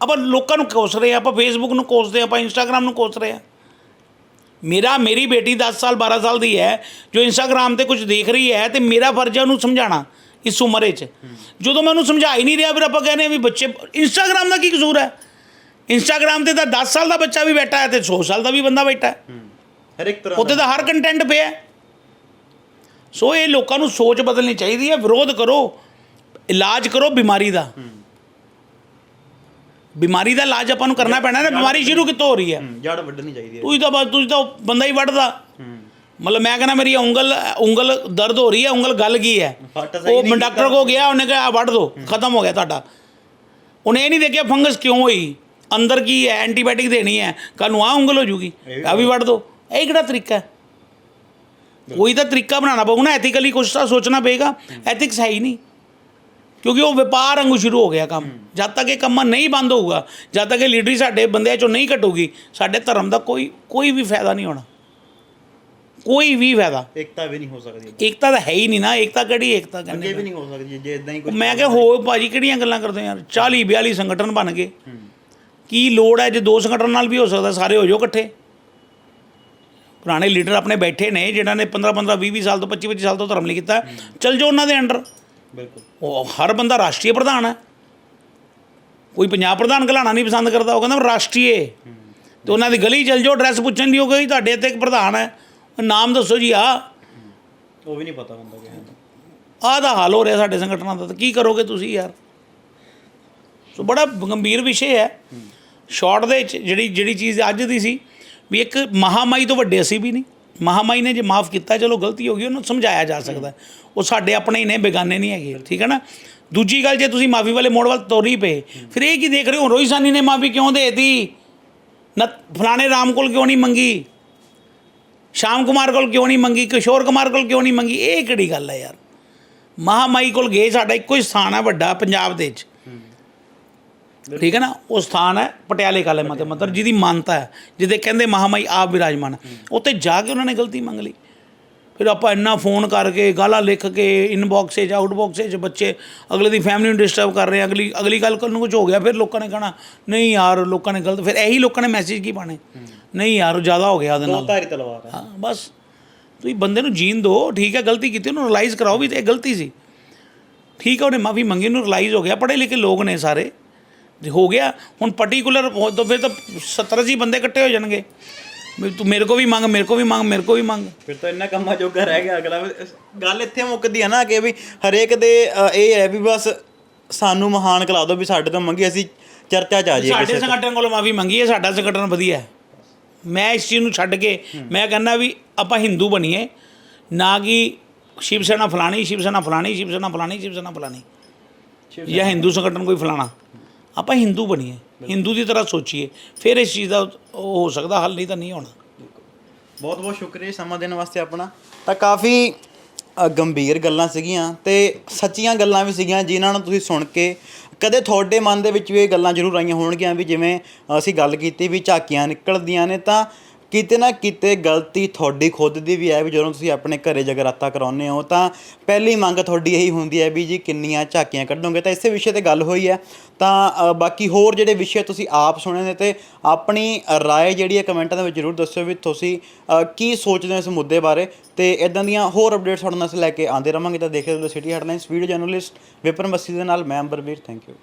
ਆਪਾਂ ਲੋਕਾਂ ਨੂੰ ਕੋਸ ਰਹੇ ਆ ਆਪਾਂ ਫੇਸਬੁੱਕ ਨੂੰ ਕੋਸਦੇ ਆਪਾਂ ਇੰਸਟਾਗ੍ਰam ਨੂੰ ਕੋਸ ਰਹੇ ਆ ਮੇਰਾ ਮੇਰੀ ਬੇਟੀ 10 ਸਾਲ 12 ਸਾਲ ਦੀ ਹੈ ਜੋ ਇੰਸਟਾਗ੍ਰam ਤੇ ਕੁਝ ਦੇਖ ਰਹੀ ਹੈ ਤੇ ਮੇਰਾ ਫਰਜ਼ ਹੈ ਉਹਨੂੰ ਸਮਝਾਉਣਾ ਇਸ ਉਮਰ ਵਿੱਚ। ਜਦੋਂ ਮੈਂ ਉਹਨੂੰ ਸਮਝਾ ਹੀ ਨਹੀਂ ਰਿਹਾ ਫਿਰ ਆਪਾਂ ਕਹਿੰਦੇ ਆ ਵੀ ਬੱਚੇ ਇੰਸਟਾਗ੍ਰam ਦਾ ਕੀ ਕਸੂਰ ਹੈ? ਇੰਸਟਾਗ੍ਰam ਤੇ ਤਾਂ 10 ਸਾਲ ਦਾ ਬੱਚਾ ਵੀ ਬੈਠਾ ਹੈ ਤੇ 100 ਸਾਲ ਦਾ ਵੀ ਬੰਦਾ ਬੈਠਾ ਹੈ। ਹਰ ਇੱਕ ਤਰ੍ਹਾਂ ਉੱਥੇ ਤਾਂ ਹਰ ਕੰਟੈਂਟ ਪਿਆ। ਸੋ ਇਹ ਲੋਕਾਂ ਨੂੰ ਸੋਚ ਬਦਲਣੀ ਚਾਹੀਦੀ ਹੈ ਵਿਰੋਧ ਕਰੋ ਇਲਾਜ ਕਰੋ ਬਿਮਾਰੀ ਦਾ। ਬਿਮਾਰੀ ਦਾ ਇਲਾਜ ਆਪਾਂ ਨੂੰ ਕਰਨਾ ਪੈਣਾ ਨਾ ਬਿਮਾਰੀ ਸ਼ੁਰੂ ਕਿੱਥੋਂ ਹੋ ਰਹੀ ਹੈ? ਜੜ ਵੱਢਣੀ ਚਾਹੀਦੀ ਹੈ। ਤੁਸੀਂ ਤਾਂ ਬਸ ਤੁਸੀਂ ਤਾਂ ਬੰਦਾ ਹੀ ਵੱਢਦਾ। ਮਤਲਬ ਮੈਂ ਕਹਿੰਦਾ ਮੇਰੀ ਉਂਗਲ ਉਂਗਲ ਦਰਦ ਹੋ ਰਹੀ ਹੈ ਉਂਗਲ ਗਲ ਗਈ ਹੈ। ਉਹ ਡਾਕਟਰ ਕੋ ਗਿਆ ਉਹਨੇ ਕਿਹਾ ਵੱਢ ਦੋ ਖਤਮ ਹੋ ਗਿਆ ਤੁਹਾਡਾ। ਉਹਨੇ ਇਹ ਨਹੀਂ ਦੇਖਿਆ ਫੰਗਸ ਕਿਉਂ ਹੋਈ? ਅੰਦਰ ਕੀ ਹੈ ਐਂਟੀਬਾਇਓਟਿਕ ਦੇਣੀ ਹੈ ਕੱਲ ਨੂੰ ਆ ਉਂਗਲ ਹੋ ਜੂਗੀ ਆ ਵੀ ਵੱਢ ਦੋ। ਇਹ ਕਿਹੜਾ ਤਰੀਕਾ ਹੈ? ਕੋਈ ਤਾਂ ਤਰੀਕਾ ਬਣਾਉਣਾ ਪਊ ਨਾ ਐਥੀਕਲੀ ਕੁਝ ਤਾਂ ਸੋਚਣਾ ਪਏਗਾ ਐਥਿਕਸ ਹੈ ਹੀ ਨਹੀਂ। ਕਿਉਂਕਿ ਉਹ ਵਪਾਰ ਵਾਂਗੂ ਸ਼ੁਰੂ ਹੋ ਗਿਆ ਕੰਮ। ਜਦ ਤੱਕ ਇਹ ਕੰਮ ਨਹੀਂ ਬੰਦ ਹੋਊਗਾ ਜਦ ਤੱਕ ਇਹ ਲੀਡਰੀ ਸਾਡੇ ਬੰਦਿਆਂ ਚੋਂ ਨਹੀਂ ਘਟੂਗੀ ਸਾਡੇ ਧਰਮ ਦਾ ਕੋਈ ਕੋਈ ਵੀ ਫਾਇਦਾ ਨਹੀਂ ਹੋਣਾ। ਕੋਈ ਵੀ ਫਾਇਦਾ। ਏਕਤਾ ਵੀ ਨਹੀਂ ਹੋ ਸਕਦੀ। ਏਕਤਾ ਤਾਂ ਹੈ ਹੀ ਨਹੀਂ ਨਾ ਏਕਤਾ ਕਿਹੜੀ ਏਕਤਾ ਕਹਿੰਦੇ ਵੀ ਨਹੀਂ ਹੋ ਸਕਦੀ ਜੇ ਇਦਾਂ ਹੀ ਕੁਝ ਮੈਂ ਕਿਹਾ ਹੋ ਭਾਜੀ ਕਿਹੜੀਆਂ ਗੱਲਾਂ ਕਰਦੇ ਯਾਰ 40 42 ਸੰਗਠਨ ਬਣ ਗਏ। ਕੀ ਲੋੜ ਹੈ ਜੇ ਦੋ ਸੰਗਠਨ ਨਾਲ ਵੀ ਹੋ ਸਕਦਾ ਸਾਰੇ ਹੋ ਜਾਓ ਇਕੱਠੇ? ਪੁਰਾਣੇ ਲੀਡਰ ਆਪਣੇ ਬੈਠੇ ਨੇ ਜਿਨ੍ਹਾਂ ਨੇ 15 15 20 20 ਸਾਲ ਤੋਂ 25 25 ਸਾਲ ਤੋਂ ਧਰਮ ਲਈ ਕੀਤਾ। ਚਲ ਜਾਓ ਉਹਨਾਂ ਦੇ ਅੰਡਰ। ਬਿਲਕੁਲ। ਉਹ ਹਰ ਬੰਦਾ ਰਾਸ਼ਟਰੀ ਪ੍ਰਧਾਨ ਹੈ। ਕੋਈ ਪੰਜਾਬ ਪ੍ਰਧਾਨ ਘਲਾਣਾ ਨਹੀਂ ਪਸੰਦ ਕਰਦਾ ਉਹ ਕਹਿੰਦਾ ਮੈਂ ਰਾਸ਼ਟਰੀ ਹੈ ਤੇ ਉਹਨਾਂ ਦੀ ਗਲੀ ਚਲ ਜਾਓ ਐਡਰੈਸ ਪੁੱਛਣ ਦੀ ਉਹ ਕਹੀ ਤੁਹਾਡੇ ਇੱਥੇ ਇੱਕ ਪ੍ਰਧਾਨ ਹੈ। ਨਾਮ ਦੱਸੋ ਜੀ ਆ ਉਹ ਵੀ ਨਹੀਂ ਪਤਾ ਹੁੰਦਾ ਕਿ ਆਹ ਦਾ ਹਾਲ ਹੋ ਰਿਹਾ ਸਾਡੇ ਸੰਗਠਨਾਂ ਦਾ ਤਾਂ ਕੀ ਕਰੋਗੇ ਤੁਸੀਂ ਯਾਰ? ਸੋ ਬੜਾ ਗੰਭੀਰ ਵਿਸ਼ੇ ਹੈ। ਸ਼ਾਰਟ ਦੇ ਵਿੱਚ ਜਿਹੜੀ ਜਿਹੜੀ ਚੀਜ਼ ਅੱਜ ਦੀ ਸੀ ਵੀ ਇੱਕ ਮਹਾਮਾਈ ਤੋਂ ਵੱਡੇ ਅਸੀਂ ਵੀ ਨਹੀਂ। ਮਹਾਮਾਈ ਨੇ ਜੇ ਮਾਫ ਕੀਤਾ, ਚਲੋ ਗਲਤੀ ਹੋ ਗਈ, ਉਹਨੂੰ ਸਮਝਾਇਆ ਜਾ ਸਕਦਾ। ਉਹ ਸਾਡੇ ਆਪਣੇ ਹੀ ਨੇ, ਬੇਗਾਨੇ ਨਹੀਂ ਹੈਗੇ, ਠੀਕ ਹੈ ਨਾ? ਦੂਜੀ ਗੱਲ, ਜੇ ਤੁਸੀਂ ਮਾਫੀ ਵਾਲੇ ਮੋੜ ਵੱਲ ਤੋਰੀ ਪਏ, ਫਿਰ ਇਹ ਕੀ ਦੇਖ ਰਹੇ ਹੋ? ਰੋਹੀ ਸਾਨੀ ਨੇ ਮਾਫੀ ਕਿਉਂ ਦੇਤੀ? ਨਾ, ਫਲਾਣੇ ਰਾਮ ਕੋਲ ਕਿਉਂ ਨਹੀਂ ਮੰਗੀ? ਸ਼ਾਮ ਕੁਮਾਰ ਕੋਲ ਕਿਉਂ ਨਹੀਂ ਮੰਗੀ? ਕਿਸ਼ੋਰ ਕੁਮਾਰ ਕੋਲ ਕਿਉਂ ਨਹੀਂ ਮੰਗੀ? ਇਹ ਕਿਹੜੀ ਗੱਲ ਹੈ ਯਾਰ? ਮਹਾਮਾਈ ਕੋਲ ਗਏ, ਸਾਡਾ ਇੱਕੋ ਹੀ ਸਥਾਨ ਹੈ ਵੱਡਾ ਪੰਜਾਬ ਦੇ ਵਿੱਚ। ਠੀਕ ਹੈ ਨਾ? ਉਹ ਸਥਾਨ ਹੈ ਪਟਿਆਲੇ ਕਾਲੇ ਮਾਤੇ ਮੰਦਰ ਜਿਹਦੀ ਮਾਨਤਾ ਹੈ ਜਿਹਦੇ ਕਹਿੰਦੇ ਮਹਾਮਾਈ ਆਪ ਵਿਰਾਜਮਾਨ। ਉੱਥੇ ਜਾ ਕੇ ਉਹਨਾਂ ਨੇ ਗਲਤੀ ਮੰਗ ਲਈ। ਫਿਰ ਆਪਾਂ ਇੰਨਾ ਫੋਨ ਕਰਕੇ ਗਾਲਾਂ ਲਿਖ ਕੇ ਇਨਬਾਕਸ 'ਚ ਆਊਟਬਾਕਸ 'ਚ ਬੱਚੇ ਅਗਲੇ ਦੀ ਫੈਮਿਲੀ ਨੂੰ ਡਿਸਟਰਬ ਕਰ ਰਹੇ ਅਗਲੀ ਅਗਲੀ ਗੱਲ ਕੱਲ ਨੂੰ ਕੁਝ ਹੋ ਗਿਆ ਫਿਰ ਲੋਕਾਂ ਨੇ ਕਹਣਾ ਨਹੀਂ ਯਾਰ ਲੋਕਾਂ ਨੇ ਗਲਤ ਫਿਰ ਇਹੀ ਲੋਕਾਂ ਨੇ ਮੈਸੇਜ ਕੀ ਪਾਣੇ ਨਹੀਂ ਯਾਰ ਉਹ ਜ਼ਿਆਦਾ ਹੋ ਗਿਆ ਉਹਦੇ ਨਾਲ। ਧਾਰੀ ਤਲਵਾਰ ਹੈ। ਬਸ। ਤੁਸੀਂ ਬੰਦੇ ਨੂੰ ਜੀਣ ਦਿਓ ਠੀਕ ਹੈ ਗਲਤੀ ਕੀਤੀ ਉਹਨੂੰ ਰਿਅਲਾਈਜ਼ ਕਰਾਓ ਵੀ ਤੇ ਇਹ ਗਲਤੀ ਸੀ। ਠੀਕ ਹੈ ਉਹਨੇ ਮਾਫੀ ਮੰਗੀ ਉਹਨੂੰ ਰਿਅਲਾਈਜ਼ ਹੋ ਗਿਆ। ਪੜ੍ਹੇ ਲਿਖੇ ਲੋਕ ਨੇ ਸਾਰੇ। ਜੇ ਹੋ ਗਿਆ ਹੁਣ ਪਾਰਟਿਕੂਲਰ ਹੋ ਤਾਂ ਫਿਰ ਤਾਂ 70 ਅੱਸੀ ਬੰਦੇ ਇਕੱਠੇ ਹੋ ਜਾਣਗੇ। ਵੀ ਤੂੰ ਮੇਰੇ ਕੋ ਵੀ ਮੰਗ ਮੇਰੇ ਕੋ ਵੀ ਮੰਗ ਮੇਰੇ ਕੋ ਵੀ ਮੰਗ। ਫਿਰ ਤਾਂ ਇੰਨਾ ਕੰਮਾਂ ਜੋਗਾ ਰਹਿ ਗਿਆ ਅਗਲਾ। ਗੱਲ ਇੱਥੇ ਮੁੱਕਦੀ ਹੈ ਨਾ ਕਿ ਵੀ ਹਰੇਕ ਦੇ ਇਹ ਹੈ ਵੀ ਬਸ ਸਾਨੂੰ ਮਹਾਨ ਕਲਾ ਦਿਓ ਵੀ ਸਾਡੇ ਤੋਂ ਮੰਗੀ ਅਸੀਂ ਚਰਚਾ ਚ ਆ ਜਾਈਏ ਸਾਡੇ। ਸੰਗਠਨ ਕੋਲੋਂ ਮਾਫੀ ਮੰਗੀ ਹੈ ਸਾਡਾ ਸੰਗਠਨ ਵਧੀਆ ਹੈ। ਮੈਂ ਇਸ ਚੀਜ਼ ਨੂੰ ਛੱਡ ਕੇ ਮੈਂ ਕਹਿੰਦਾ ਵੀ ਆਪਾਂ ਹਿੰਦੂ ਬਣੀਏ ਨਾ ਕਿ ਸ਼ਿਵ ਸੈਨਾ ਫਲਾਣੀ ਸ਼ਿਵ ਸੈਨਾ ਫਲਾਣੀ ਸ਼ਿਵ ਸੈਨਾ ਫਲਾਣੀ ਸ਼ਿਵ ਸੈਨਾ ਫਲਾਣੀ। ਜਾਂ ਹਿੰਦੂ ਸੰਗਠਨ ਕੋਈ ਫਲਾਣਾ। ਆਪਾਂ ਹਿੰਦੂ ਬਣੀਏ ਹਿੰਦੂ ਦੀ ਤਰ੍ਹਾਂ ਸੋਚੀਏ ਫਿਰ ਇਸ ਚੀਜ਼ ਦਾ ਉਹ ਹੋ ਸਕਦਾ ਹੱਲ ਨਹੀਂ ਤਾਂ ਨਹੀਂ ਹੋਣਾ। ਬਹੁਤ ਬਹੁਤ ਸ਼ੁਕਰੀਆ ਸਮਾਂ ਦੇਣ ਵਾਸਤੇ ਆਪਣਾ। ਤਾਂ ਕਾਫੀ ਗੰਭੀਰ ਗੱਲਾਂ ਸੀਗੀਆਂ ਤੇ ਸੱਚੀਆਂ ਗੱਲਾਂ ਵੀ ਸੀਗੀਆਂ ਜਿਨ੍ਹਾਂ ਨੂੰ ਤੁਸੀਂ ਸੁਣ ਕੇ ਕਦੇ ਤੁਹਾਡੇ ਮਨ ਦੇ ਵਿੱਚ ਵੀ ਇਹ ਗੱਲਾਂ ਜ਼ਰੂਰ ਆਈਆਂ ਹੋਣਗੀਆਂ ਵੀ ਜਿਵੇਂ ਅਸੀਂ ਗੱਲ ਕੀਤੀ ਵੀ ਝਾਕੀਆਂ ਨਿਕਲਦੀਆਂ ਨੇ ਤਾਂ ਕਿਤੇ ਨਾ ਕਿਤੇ ਗਲਤੀ ਤੁਹਾਡੀ ਖੁਦ ਦੀ ਵੀ ਹੈ ਵੀ ਜਦੋਂ ਤੁਸੀਂ ਆਪਣੇ ਘਰੇ ਜਗਰਾਤਾ ਕਰਾਉਂਦੇ ਹੋ ਤਾਂ ਪਹਿਲੀ ਮੰਗ ਤੁਹਾਡੀ ਇਹੀ ਹੁੰਦੀ ਹੈ ਵੀ ਜੀ ਕਿੰਨੀਆਂ ਝਾਕੀਆਂ ਕੱਢੋਗੇ। ਤਾਂ ਇਸੇ ਵਿਸ਼ੇ ਤੇ ਗੱਲ ਹੋਈ ਹੈ। ਤਾਂ ਬਾਕੀ ਹੋਰ ਜਿਹੜੇ ਵਿਸ਼ੇ ਤੁਸੀਂ ਆਪ ਸੁਣੇ ਨੇ ਤੇ ਆਪਣੀ ਰਾਏ ਜਿਹੜੀ ਹੈ ਕਮੈਂਟਾਂ ਦੇ ਵਿੱਚ ਜ਼ਰੂਰ ਦੱਸਿਓ ਵੀ ਤੁਸੀਂ ਕੀ ਸੋਚਦੇ ਹੋ ਇਸ ਮੁੱਦੇ ਬਾਰੇ। ਤੇ ਇਦਾਂ ਦੀਆਂ ਹੋਰ ਅਪਡੇਟਸ ਤੁਹਾਡੇ ਨਾਲ ਅਸੀਂ ਲੈ ਕੇ ਆਉਂਦੇ ਰਵਾਂਗੇ ਤਾਂ ਦੇਖਦੇ ਰਹੋ city headlines video journalist Vipan Massi ਦੇ ਨਾਲ, ਮੈਂ ਅੰਬਰਵੀਰ, ਥੈਂਕ ਯੂ।